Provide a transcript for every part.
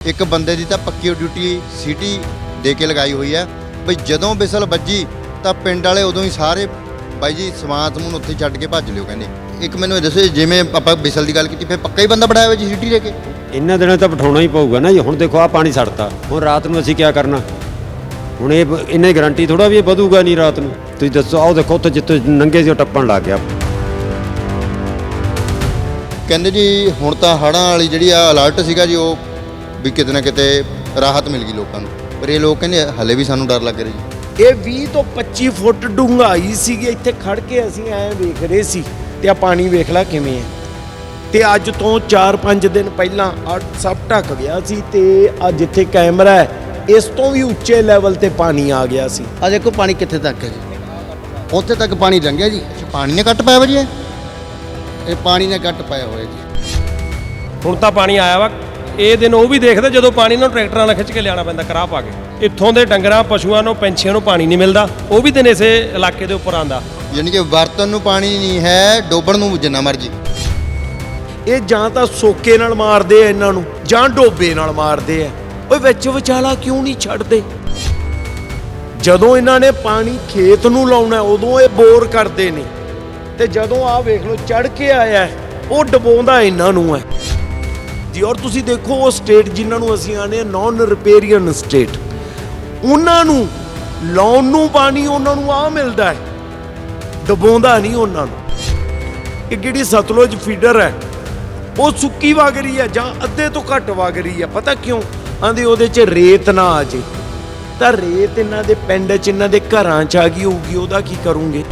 ਇੱਕ ਬੰਦੇ ਦੀ ਤਾਂ ਪੱਕੀ ਡਿਊਟੀ ਸਿਟੀ ਦੇ ਕੇ ਲਗਾਈ ਹੋਈ ਹੈ। ਬਈ ਜਦੋਂ ਬਿਸਲ ਵੱਜੀ ਤਾਂ ਪਿੰਡ ਵਾਲੇ ਉਦੋਂ ਹੀ ਸਾਰੇ ਬਾਈ ਜੀ ਸਮਾਨ ਸਮੂਨ ਉੱਥੇ ਛੱਡ ਕੇ ਭੱਜ ਲਿਓ ਕਹਿੰਦੇ। ਇੱਕ ਮੈਨੂੰ ਇਹ ਦੱਸੋ ਜਿਵੇਂ ਆਪਾਂ ਬਿਸਲ ਦੀ ਗੱਲ ਕੀਤੀ ਫਿਰ ਪੱਕਾ ਹੀ ਬੰਦਾ ਬਣਾਇਆ ਹੋਇਆ ਜੀ ਸਿਟੀ ਲੈ ਕੇ? ਇਹਨਾਂ ਦਿਨਾਂ ਤਾਂ ਬਿਠਾਉਣਾ ਹੀ ਪਊਗਾ ਨਾ ਜੀ। ਹੁਣ ਦੇਖੋ ਆ ਪਾਣੀ ਛੱਡਤਾ ਹੁਣ ਰਾਤ ਨੂੰ ਅਸੀਂ ਕੀ ਕਰਨਾ? ਹੁਣ ਇਹ ਇੰਨੇ ਗਾਰੰਟੀ ਥੋੜਾ ਵੀ ਇਹ ਵਧੂਗਾ ਨਹੀਂ ਰਾਤ ਨੂੰ। ਤੁਸੀਂ ਦੱਸੋ ਆਓ ਦੇਖੋ ਉੱਥੇ ਜਿੱਥੇ ਨੰਗੇ ਸੀ ਉਹ ਟੱਪਣ ਲੱਗ ਗਿਆ। ਕਹਿੰਦੇ ਜੀ ਹੁਣ ਤਾਂ ਹੜ੍ਹਾਂ ਵਾਲੀ ਜਿਹੜੀ ਆ ਅਲਰਟ ਸੀਗਾ ਜੀ ਉਹ ਵੀ ਕਿਤੇ ਨਾ ਕਿਤੇ ਰਾਹਤ ਮਿਲ ਗਈ ਲੋਕਾਂ ਨੂੰ। ਪਰ ਇਹ ਲੋਕ ਕਹਿੰਦੇ ਹਲੇ ਵੀ ਸਾਨੂੰ ਡਰ ਲੱਗ ਰਿਹਾ ਜੀ। ਇਹ 20 ਤੋਂ 25 ਫੁੱਟ ਡੂੰਘਾਈ ਸੀਗੀ ਇੱਥੇ ਖੜ ਕੇ ਅਸੀਂ ਐ ਵੇਖ ਰਹੇ ਸੀ ਤੇ ਆ ਪਾਣੀ ਵੇਖ ਲੈ ਕਿਵੇਂ ਹੈ। ਤੇ ਅੱਜ ਤੋਂ 4-5 ਦਿਨ ਪਹਿਲਾਂ ਆ ਸਭ ਢੱਕ ਗਿਆ ਸੀ ਤੇ ਆ ਜਿੱਥੇ ਕੈਮਰਾ ਹੈ ਇਸ ਤੋਂ ਵੀ ਉੱਚੇ ਲੈਵਲ ਤੇ ਪਾਣੀ ਆ ਗਿਆ ਸੀ। ਆ ਦੇਖੋ ਪਾਣੀ ਕਿੱਥੇ ਤੱਕ ਹੈ ਜੀ। ਉੱਥੇ ਤੱਕ ਪਾਣੀ ਲੰਘਿਆ ਜੀ। ਪਾਣੀ ਨੇ ਕੱਟ ਪਾਇਆ ਵਾ ਜੀ ਇਹ? ਇਹ ਪਾਣੀ ਨੇ ਗੱਟ ਪਾਇਆ ਹੋਇਆ ਜੀ। ਹੁਣ ਤਾਂ ਪਾਣੀ ਆਇਆ ਵਾ ਇਹ ਦਿਨ ਉਹ ਵੀ ਦੇਖਦੇ ਜਦੋਂ ਪਾਣੀ ਨੂੰ ਟਰੈਕਟਰਾਂ ਨਾਲ ਖਿੱਚ ਕੇ ਲਿਆਉਣਾ ਪੈਂਦਾ ਕਰਾਹ ਪਾ ਕੇ। ਇੱਥੋਂ ਦੇ ਡੰਗਰਾਂ ਪਸ਼ੂਆਂ ਨੂੰ ਪੰਛੀਆਂ ਨੂੰ ਪਾਣੀ ਨਹੀਂ ਮਿਲਦਾ। ਉਹ ਵੀ ਦਿਨ ਇਸੇ ਇਲਾਕੇ ਦੇ ਉੱਪਰ ਆਂਦਾ ਯਾਨੀ ਕਿ ਵਰਤਨ ਨੂੰ ਪਾਣੀ ਨਹੀਂ ਹੈ ਡੋਬਣ ਨੂੰ ਜਿੰਨਾ ਮਰਜ਼ੀ। ਇਹ ਜਾਂ ਤਾਂ ਸੋਕੇ ਨਾਲ ਮਾਰਦੇ ਆ ਇਹਨਾਂ ਨੂੰ ਜਾਂ ਡੋਬੇ ਨਾਲ ਮਾਰਦੇ ਆ। ਓਏ ਵਿੱਚ ਵਿਚਾਲਾ ਕਿਉਂ ਨਹੀਂ ਛੱਡਦੇ? ਜਦੋਂ ਇਹਨਾਂ ਨੇ ਪਾਣੀ ਖੇਤ ਨੂੰ ਲਾਉਣਾ ਉਦੋਂ ਇਹ ਬੋਰ ਕਰਦੇ ਨੇ। ਤੇ ਜਦੋਂ ਆ ਵੇਖ ਲਓ ਚੜ ਕੇ ਆਇਆ ਉਹ ਡਬੋਂਦਾ ਇਹਨਾਂ ਨੂੰ ਹੈ ਜੀ, ਔਰ ਤੁਸੀਂ ਦੇਖੋ ਉਹ ਸਟੇਟ ਜਿਨ੍ਹਾਂ ਨੂੰ ਅਸੀਂ ਆਨੇ ਨਾਨ ਰਿਪੇਰੀਅਨ ਸਟੇਟ ਉਹਨਾਂ ਨੂੰ ਲਾਉਣ ਨੂੰ ਪਾਣੀ ਉਹਨਾਂ ਨੂੰ ਆ ਮਿਲਦਾ ਹੈ, ਡਬੋਂਦਾ ਨਹੀਂ ਉਹਨਾਂ ਨੂੰ। ਇਹ ਜਿਹੜੀ ਸਤਲੁਜ ਫੀਡਰ ਹੈ, ਉਹ ਸੁੱਕੀ ਵਗ ਰਹੀ ਹੈ ਜਾਂ ਅੱਧੇ ਤੋਂ ਘੱਟ ਵਗ ਰਹੀ ਹੈ, ਪਤਾ ਕਿਉਂ? ਆਂਦੇ ਉਹਦੇ 'ਚ ਰੇਤ ਨਾ ਆ ਜੇ। ਤਾਂ ਰੇਤ ਇਹਨਾਂ ਦੇ ਪਿੰਡ 'ਚ, ਇਹਨਾਂ ਦੇ ਘਰਾਂ 'ਚ ਆ ਗਈ ਹੋਊਗੀ, ਉਹਦਾ ਕੀ ਕਰੂੰਗੇ?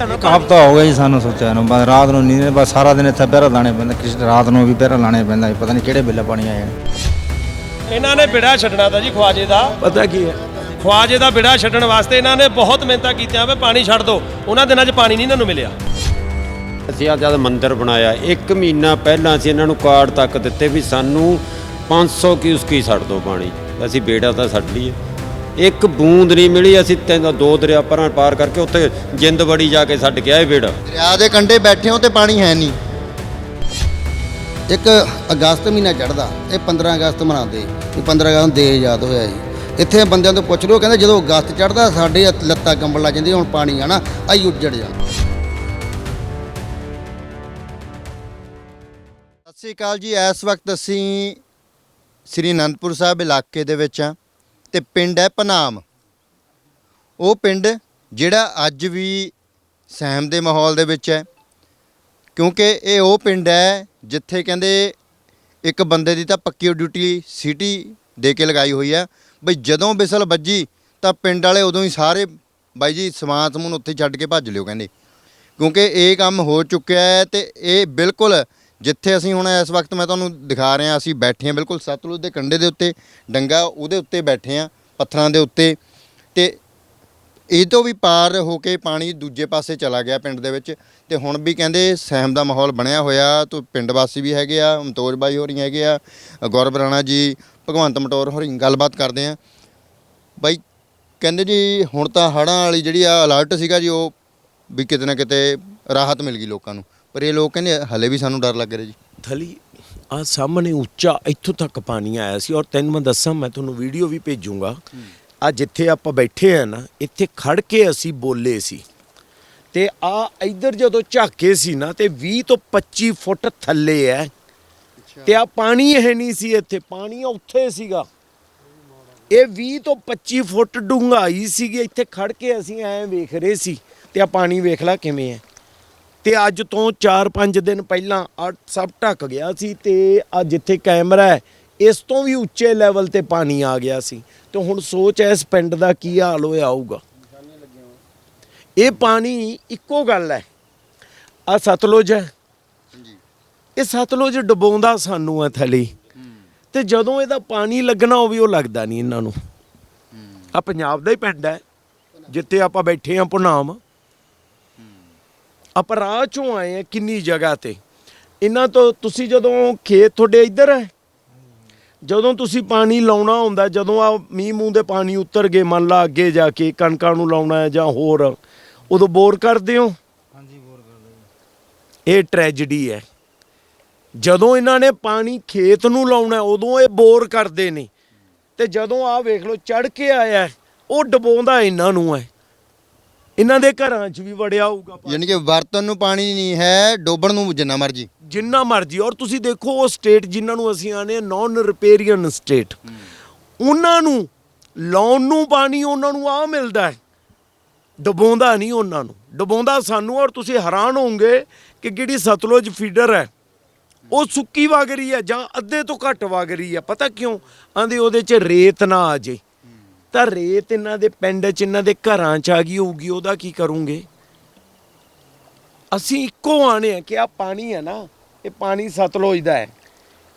ਇੱਕ ਹਫਤਾ ਹੋ ਗਿਆ ਜੀ ਸਾਨੂੰ ਸੋਚਿਆ ਨੂੰ ਬਸ ਰਾਤ ਨੂੰ ਨੀਂਦ ਬਸ ਸਾਰਾ ਦਿਨ ਇੱਥੇ ਪਹਿਰਾ ਲਾਣੇ ਪੈਂਦਾ ਕਿਸ ਰਾਤ ਨੂੰ ਵੀ ਪਹਿਰਾ ਲਾਣੇ ਪੈਂਦਾ ਪਤਾ ਨਹੀਂ ਕਿਹੜੇ ਵੇਲੇ ਪਾਣੀ ਆਇਆ ਇਹਨਾਂ ਨੇ ਬਿੜਾ ਛੱਡਣਾ ਤਾਂ ਜੀ ਖਵਾਜੇ ਦਾ। ਪਤਾ ਕੀ ਹੈ? ਖਵਾਜੇ ਦਾ ਬਿੜਾ ਛੱਡਣ ਵਾਸਤੇ ਇਹਨਾਂ ਨੇ ਬਹੁਤ ਮਿਹਨਤਾਂ ਕੀਤੀਆਂ ਵੇ ਪਾਣੀ ਛੱਡ ਦਿਓ ਉਹਨਾਂ ਦਿਨਾਂ 'ਚ ਪਾਣੀ ਨਹੀਂ ਇਹਨਾਂ ਨੂੰ ਮਿਲਿਆ। ਅਸੀਂ ਆ ਜਦ ਮੰਦਿਰ ਬਣਾਇਆ ਇੱਕ ਮਹੀਨਾ ਪਹਿਲਾਂ ਅਸੀਂ ਇਹਨਾਂ ਨੂੰ ਕਾਰਡ ਤੱਕ ਦਿੱਤੇ ਵੀ ਸਾਨੂੰ 500 ਕਿਊਸਕੀ ਛੱਡ ਦਿਓ ਪਾਣੀ ਅਸੀਂ ਬੇੜਾ ਤਾਂ ਛੱਡ ਲਈਏ। ਇੱਕ ਬੂੰਦ ਨਹੀਂ ਮਿਲੀ, ਅਸੀਂ ਤਿੰਨ ਦੋ ਦਰਿਆ ਪਰਾਂ ਪਾਰ ਕਰਕੇ ਉੱਥੇ ਜਿੰਦ ਜਾ ਕੇ ਛੱਡ ਕੇ ਆਏ ਬੇੜਾ ਦਰਿਆ ਦੇ ਕੰਢੇ ਬੈਠੇ ਹੋ ਤੇ ਪਾਣੀ ਹੈ ਨਹੀਂ। ਇੱਕ ਅਗਸਤ ਮਹੀਨਾ ਚੜਦਾ ਇਹ 15 ਅਗਸਤ ਮਨਾਉਂਦੇ ਇਹ 15 ਅਗਸਤ ਨੂੰ ਦੇ ਆਜ਼ਾਦ ਹੋਇਆ ਜੀ। ਇੱਥੇ ਬੰਦਿਆਂ ਤੋਂ ਪੁੱਛ ਲਓ, ਕਹਿੰਦੇ ਜਦੋਂ ਅਗਸਤ ਚੜਦਾ ਸਾਡੇ ਲੱਤਾਂ ਕੰਬਣ ਲੱਗ ਜਾਂਦੀਆਂ, ਹੁਣ ਪਾਣੀ ਆਣਾ ਆਈ ਉੱਜੜ ਜਾਣਾ। ਸਤਿ ਸ੍ਰੀ ਅਕਾਲ ਜੀ, ਇਸ ਵਕਤ ਅਸੀਂ ਸ੍ਰੀ ਅਨੰਦਪੁਰ ਸਾਹਿਬ ਇਲਾਕੇ ਦੇ ਵਿੱਚ ਆ ਤੇ ਪਿੰਡ ਹੈ ਪਨਾਮ। ਉਹ ਪਿੰਡ ਜਿਹੜਾ ਅੱਜ ਵੀ ਸਹਿਮ ਦੇ ਮਾਹੌਲ ਦੇ ਵਿੱਚ ਹੈ, ਕਿਉਂਕਿ ਇਹ ਉਹ ਪਿੰਡ ਹੈ ਜਿੱਥੇ ਕਹਿੰਦੇ ਇੱਕ ਬੰਦੇ ਦੀ ਤਾਂ ਪੱਕੀ ਡਿਊਟੀ ਸਿਟੀ ਦੇ ਕੇ ਲਗਾਈ ਹੋਈ ਹੈ। ਬਈ ਜਦੋਂ ਬਿਸਲ ਵੱਜੀ ਤਾਂ ਪਿੰਡ ਵਾਲੇ ਉਦੋਂ ਹੀ ਸਾਰੇ ਬਾਈ ਜੀ ਸਮਾਨ ਸਮੂਨ ਉੱਥੇ ਛੱਡ ਕੇ ਭੱਜ ਲਿਓ ਕਹਿੰਦੇ। ਕਿਉਂਕਿ ਇਹ ਕੰਮ ਹੋ ਚੁੱਕਿਆ ਹੈ ਤੇ ਇਹ ਬਿਲਕੁਲ ਜਿੱਥੇ ਅਸੀਂ ਹੁਣ ਇਸ ਵਕਤ ਮੈਂ ਤੁਹਾਨੂੰ ਦਿਖਾ ਰਿਹਾ, ਅਸੀਂ ਬੈਠੇ ਹਾਂ ਬਿਲਕੁਲ ਸਤਲੁਜ ਦੇ ਕੰਢੇ ਦੇ ਉੱਤੇ, ਡੰਗਾ ਉਹਦੇ ਉੱਤੇ ਬੈਠੇ ਹਾਂ, ਪੱਥਰਾਂ ਦੇ ਉੱਤੇ। ਤੇ ਇਹ ਤੋਂ ਵੀ ਪਾਰ ਹੋ ਕੇ ਪਾਣੀ ਦੂਜੇ ਪਾਸੇ ਚਲਾ ਗਿਆ ਪਿੰਡ ਦੇ ਵਿੱਚ। ਤੇ ਹੁਣ ਵੀ ਕਹਿੰਦੇ ਸਹਿਮ ਦਾ ਮਾਹੌਲ ਬਣਿਆ ਹੋਇਆ, ਤੋਂ ਪਿੰਡ ਵਾਸੀ ਵੀ ਹੈਗੇ ਆ ਮਤੋਜ ਬਾਈ ਹੋਰੀ ਹੈਗੇ ਆ, ਗੌਰਵ ਰਾਣਾ ਜੀ, ਭਗਵੰਤ ਮਟੌਰ ਹੋਰੀ ਗੱਲਬਾਤ ਕਰਦੇ ਆ। ਬਾਈ, ਕਹਿੰਦੇ ਜੀ ਹੁਣ ਤਾਂ ਹੜ੍ਹਾਂ ਵਾਲੀ ਜਿਹੜੀ ਆ ਅਲਰਟ ਸੀਗਾ ਜੀ, ਉਹ ਵੀ ਕਿਤੇ ਨਾ ਕਿਤੇ ਰਾਹਤ ਮਿਲ ਗਈ ਲੋਕਾਂ ਨੂੰ। ਪਰ ਇਹ ਲੋਕ ਕਹਿੰਦੇ ਹਲੇ ਵੀ ਸਾਨੂੰ ਡਰ ਲੱਗ ਰਿਹਾ ਜੀ। ਥਲੀ ਆ ਸਾਹਮਣੇ ਉੱਚਾ ਇੱਥੋਂ ਤੱਕ ਪਾਣੀ ਆਇਆ ਸੀ ਔਰ ਤੈਨੂੰ ਮੈਂ ਦੱਸਾਂ ਮੈਂ ਤੁਹਾਨੂੰ ਵੀਡੀਓ ਵੀ ਭੇਜੂੰਗਾ। ਆ ਜਿੱਥੇ ਆਪਾਂ ਬੈਠੇ ਆ ਨਾ ਇੱਥੇ ਖੜ ਕੇ ਅਸੀਂ ਬੋਲੇ ਸੀ। ਤੇ ਆ ਇੱਧਰ ਜਦੋਂ ਝਾਕੇ ਸੀ ਨਾ ਤੇ 20 ਤੋਂ 25 ਫੁੱਟ ਥੱਲੇ ਐ। ਤੇ ਆ ਪਾਣੀ ਹੈ ਨਹੀਂ ਸੀ ਇੱਥੇ ਪਾਣੀ ਉੱਥੇ ਸੀਗਾ। ਇਹ 20 ਤੋਂ 25 ਫੁੱਟ ਡੂੰਘਾਈ ਸੀਗੀ ਇੱਥੇ ਖੜ ਕੇ ਅਸੀਂ ਐ ਵੇਖ ਰਹੇ ਸੀ। ਤੇ ਆ ਪਾਣੀ ਵੇਖ ਲੈ ਕਿਵੇਂ ਹੈ ਤੇ ਅੱਜ ਤੋਂ 4-5 ਦਿਨ ਪਹਿਲਾਂ ਆ ਸਭ ਢੱਕ ਗਿਆ ਸੀ ਤੇ ਆ ਜਿੱਥੇ ਕੈਮਰਾ ਹੈ ਇਸ ਤੋਂ ਵੀ ਉੱਚੇ ਲੈਵਲ ਤੇ ਪਾਣੀ ਆ ਗਿਆ ਸੀ। ਤੇ ਹੁਣ ਸੋਚ ਐ ਇਸ ਪਿੰਡ ਦਾ ਕੀ ਹਾਲ ਹੋਇਆ ਹੋਊਗਾ? ਇਹ ਪਾਣੀ ਇੱਕੋ ਗੱਲ ਹੈ ਆ ਸਤਲੁਜ ਹੈ ਇਹ ਸਤਲੁਜ ਡਬੋਂਦਾ ਸਾਨੂੰ ਹੈ ਥਲੀ। ਤੇ ਜਦੋਂ ਇਹਦਾ ਪਾਣੀ ਲੱਗਣਾ ਹੋਵੇ ਉਹ ਲੱਗਦਾ ਨਹੀਂ ਇਹਨਾਂ ਨੂੰ। ਆ ਪੰਜਾਬ ਦਾ ਹੀ ਪਿੰਡ ਹੈ ਜਿੱਥੇ ਆਪਾਂ ਬੈਠੇ ਆ ਪੁਨਾਮ ਆਪਾਂ ਰਾਹ ਚੋਂ ਆਏ ਆ ਕਿੰਨੀ ਜਗ੍ਹਾ ਤੇ। ਇਹਨਾਂ ਤੋਂ ਤੁਸੀਂ ਜਦੋਂ ਖੇਤ ਤੁਹਾਡੇ ਇੱਧਰ ਹੈ ਜਦੋਂ ਤੁਸੀਂ ਪਾਣੀ ਲਾਉਣਾ ਹੁੰਦਾ ਜਦੋਂ ਆ ਮੀਂਹ ਮੂੰਹ ਦੇ ਪਾਣੀ ਉਤਰ ਗਏ ਮੰਨ ਲਾ ਅੱਗੇ ਜਾ ਕੇ ਕਣਕਾਂ ਨੂੰ ਲਾਉਣਾ ਹੈ ਜਾਂ ਹੋਰ ਉਦੋਂ ਬੋਰ ਕਰਦੇ ਹੋ? ਹਾਂਜੀ ਬੋਰ ਕਰਦੇ ਇਹ ਟ੍ਰੈਜਡੀ ਹੈ। ਜਦੋਂ ਇਹਨਾਂ ਨੇ ਪਾਣੀ ਖੇਤ ਨੂੰ ਲਾਉਣਾ ਉਦੋਂ ਇਹ ਬੋਰ ਕਰਦੇ ਨੇ। ਤੇ ਜਦੋਂ ਆ ਵੇਖ ਲਓ ਚੜ ਕੇ ਆਇਆ ਉਹ ਡਬੋਂਦਾ ਇਹਨਾਂ ਨੂੰ ਹੈ। ਇਹਨਾਂ ਦੇ ਘਰਾਂ 'ਚ ਵੀ ਵੜਿਆ ਹੋਊਗਾ ਪਾਣੀ। ਯਾਨੀ ਕਿ ਵਰਤਨ ਨੂੰ ਪਾਣੀ ਨਹੀਂ ਹੈ ਡੋਬਣ ਨੂੰ ਜਿੰਨਾ ਮਰਜ਼ੀ। ਜਿੰਨਾ ਮਰਜ਼ੀ। ਔਰ ਤੁਸੀਂ ਦੇਖੋ ਉਹ ਸਟੇਟ ਜਿਨ੍ਹਾਂ ਨੂੰ ਅਸੀਂ ਆਨੇ ਨਾਨ ਰਿਪੇਰੀਅਨ ਸਟੇਟ ਉਹਨਾਂ ਨੂੰ ਲਾਉਣ ਨੂੰ ਪਾਣੀ ਉਹਨਾਂ ਨੂੰ ਆ ਮਿਲਦਾ ਹੈ। ਡਬੋਂਦਾ ਨਹੀਂ ਉਹਨਾਂ ਨੂੰ। ਡਬੋਂਦਾ ਸਾਨੂੰ ਔਰ ਤੁਸੀਂ ਹੈਰਾਨ ਹੋਵੋਗੇ ਕਿ ਜਿਹੜੀ ਸਤਲੁਜ ਫੀਡਰ ਹੈ ਉਹ ਸੁੱਕੀ ਵਗ ਰਹੀ ਹੈ ਜਾਂ ਅੱਧੇ ਤੋਂ ਘੱਟ ਵਗ ਰਹੀ ਹੈ। ਪਤਾ ਕਿਉਂ? ਆਂਦੇ ਉਹਦੇ 'ਚ ਰੇਤ ਨਾ ਆ ਜੇ। ਤਾਂ ਰੇਤ ਇਹਨਾਂ ਦੇ ਪਿੰਡ 'ਚ, ਇਹਨਾਂ ਦੇ ਘਰਾਂ 'ਚ ਆ ਗਈ ਹੋਊਗੀ, ਉਹਦਾ ਕੀ ਕਰੂੰਗੇ? ਅਸੀਂ ਇੱਕੋ ਆਣੇ ਆ ਕਿ ਆ ਪਾਣੀ ਹੈ ਨਾ, ਇਹ ਪਾਣੀ ਸਤਲੁਜ ਦਾ ਹੈ।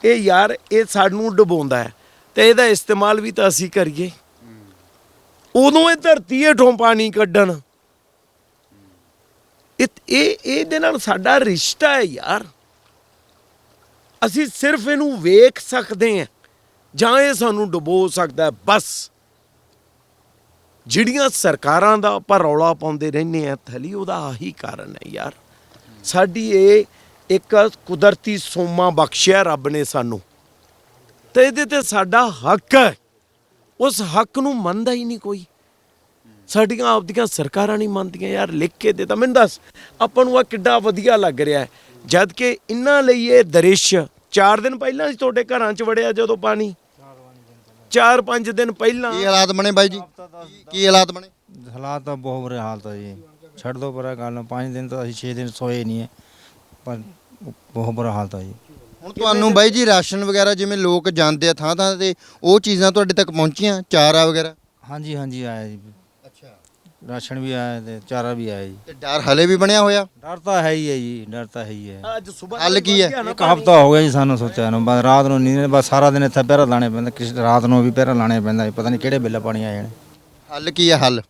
ਇਹ ਯਾਰ, ਇਹ ਸਾਨੂੰ ਡੁਬੋਂਦਾ ਹੈ। ਤੇ ਇਹਦਾ ਇਸਤੇਮਾਲ ਵੀ ਤਾਂ ਅਸੀਂ ਕਰੀਏ। ਉਦੋਂ ਇਹ ਧਰਤੀ ਹੇਠੋਂ ਪਾਣੀ ਕੱਢਣ। ਇਹ ਇਹ, ਇਹਦੇ ਨਾਲ ਸਾਡਾ ਰਿਸ਼ਤਾ ਹੈ ਯਾਰ। ਅਸੀਂ ਸਿਰਫ ਇਹਨੂੰ ਵੇਖ ਸਕਦੇ ਹਾਂ, ਜਾਂ ਇਹ ਸਾਨੂੰ ਡੁਬੋ ਸਕਦਾ ਬਸ। ਜਿਹੜੀਆਂ ਸਰਕਾਰਾਂ ਦਾ ਆਪਾਂ ਰੌਲਾ ਪਾਉਂਦੇ ਰਹਿੰਦੇ ਆ ਥਲੀ ਉਹਦਾ ਆਹੀ ਕਾਰਨ ਹੈ ਯਾਰ। ਸਾਡੀ ਇਹ ਇੱਕ ਕੁਦਰਤੀ ਸੋਮਾ ਬਖਸ਼ਿਆ ਰੱਬ ਨੇ ਸਾਨੂੰ। ਤੇ ਇਹਦੇ ਤੇ ਸਾਡਾ ਹੱਕ ਹੈ। ਉਸ ਹੱਕ ਨੂੰ ਮੰਨਦਾ ਹੀ ਨਹੀਂ ਕੋਈ। ਸਾਡੀਆਂ ਆਪਦੀਆਂ ਸਰਕਾਰਾਂ ਨਹੀਂ ਮੰਨਦੀਆਂ ਯਾਰ, ਲਿਖ ਕੇ ਦੇ ਤਾਂ। ਮੈਨੂੰ ਦੱਸ, ਆਪਾਂ ਨੂੰ ਆ ਕਿੱਡਾ ਵਧੀਆ ਲੱਗ ਰਿਹਾ ਹੈ। ਜਦ ਕਿ ਇਹਨਾਂ ਲਈ ਇਹ ਦ੍ਰਿਸ਼ 4 ਦਿਨ ਪਹਿਲਾਂ ਹੀ ਤੁਹਾਡੇ ਘਰਾਂ 'ਚ ਵੜਿਆ ਜਦੋਂ ਪਾਣੀ। 4-5 ਦਿਨ ਪਹਿਲਾਂ। ਕੀ ਹਾਲਾਤ ਬਣੇ ਬਾਈ ਜੀ? ਕੀ ਹਾਲਾਤ ਬਣੇ? ਹਾਲਾਤ ਤਾਂ ਬਹੁਤ ਬੁਰੇ ਹਾਲਤ ਆ ਜੀ। ਛੱਡ ਦੋ ਪਰਾਂ ਗੱਲ ਨੂੰ 5 ਦਿਨ ਤਾਂ ਅਸੀਂ 6 ਦਿਨ ਸੋਏ ਨਹੀਂ ਹੈ ਪਰ ਬਹੁਤ ਬੁਰਾ ਹਾਲਤ ਆ ਜੀ। ਹੁਣ ਤੁਹਾਨੂੰ ਬਾਈ ਜੀ ਰਾਸ਼ਨ ਵਗੈਰਾ ਜਿਵੇਂ ਲੋਕ ਜਾਂਦੇ ਆ ਥਾਂ ਥਾਂ ਤੇ ਉਹ ਚੀਜ਼ਾਂ ਤੁਹਾਡੇ ਤੱਕ ਪਹੁੰਚੀਆਂ? ਚਾਰਾ ਵਗੈਰਾ? ਹਾਂਜੀ ਹਾਂਜੀ ਆਇਆ ਜੀ। ਰਾਸ਼ਨ ਵੀ ਆਇਆ ਤੇ ਚਾਰਾ ਵੀ ਆਇਆ ਜੀ। ਤੇ ਡਰ ਹਲੇ ਵੀ ਬਣਿਆ ਹੋਇਆ? ਡਰ ਤਾਂ ਹੈ ਹੀ ਹੈ ਜੀ ਡਰ ਤਾਂ ਹੈ ਹੀ ਹੈ। ਅੱਜ ਸਵੇਰ ਹੱਲ ਕੀ ਹੈ? ਇੱਕ ਹਫਤਾ ਹੋ ਗਿਆ ਜੀ ਸਾਨੂੰ ਸੋਚਿਆ ਨੂੰ ਬਸ ਰਾਤ ਨੂੰ ਨੀਂਦ ਬਸ ਸਾਰਾ ਦਿਨ ਇੱਥੇ ਪਹਿਰਾ ਲਾਣੇ ਪੈਂਦਾ ਕਿਸ ਰਾਤ ਨੂੰ ਵੀ ਪਹਿਰਾ ਲਾਣੇ ਪੈਂਦਾ ਜੀ, ਪਤਾ ਨਹੀਂ ਕਿਹੜੇ ਬਿੱਲ ਪਾਣੀ ਆ ਜਾਣੇ ਹੱਲ ਕੀ ਹੈ ਹੱਲ?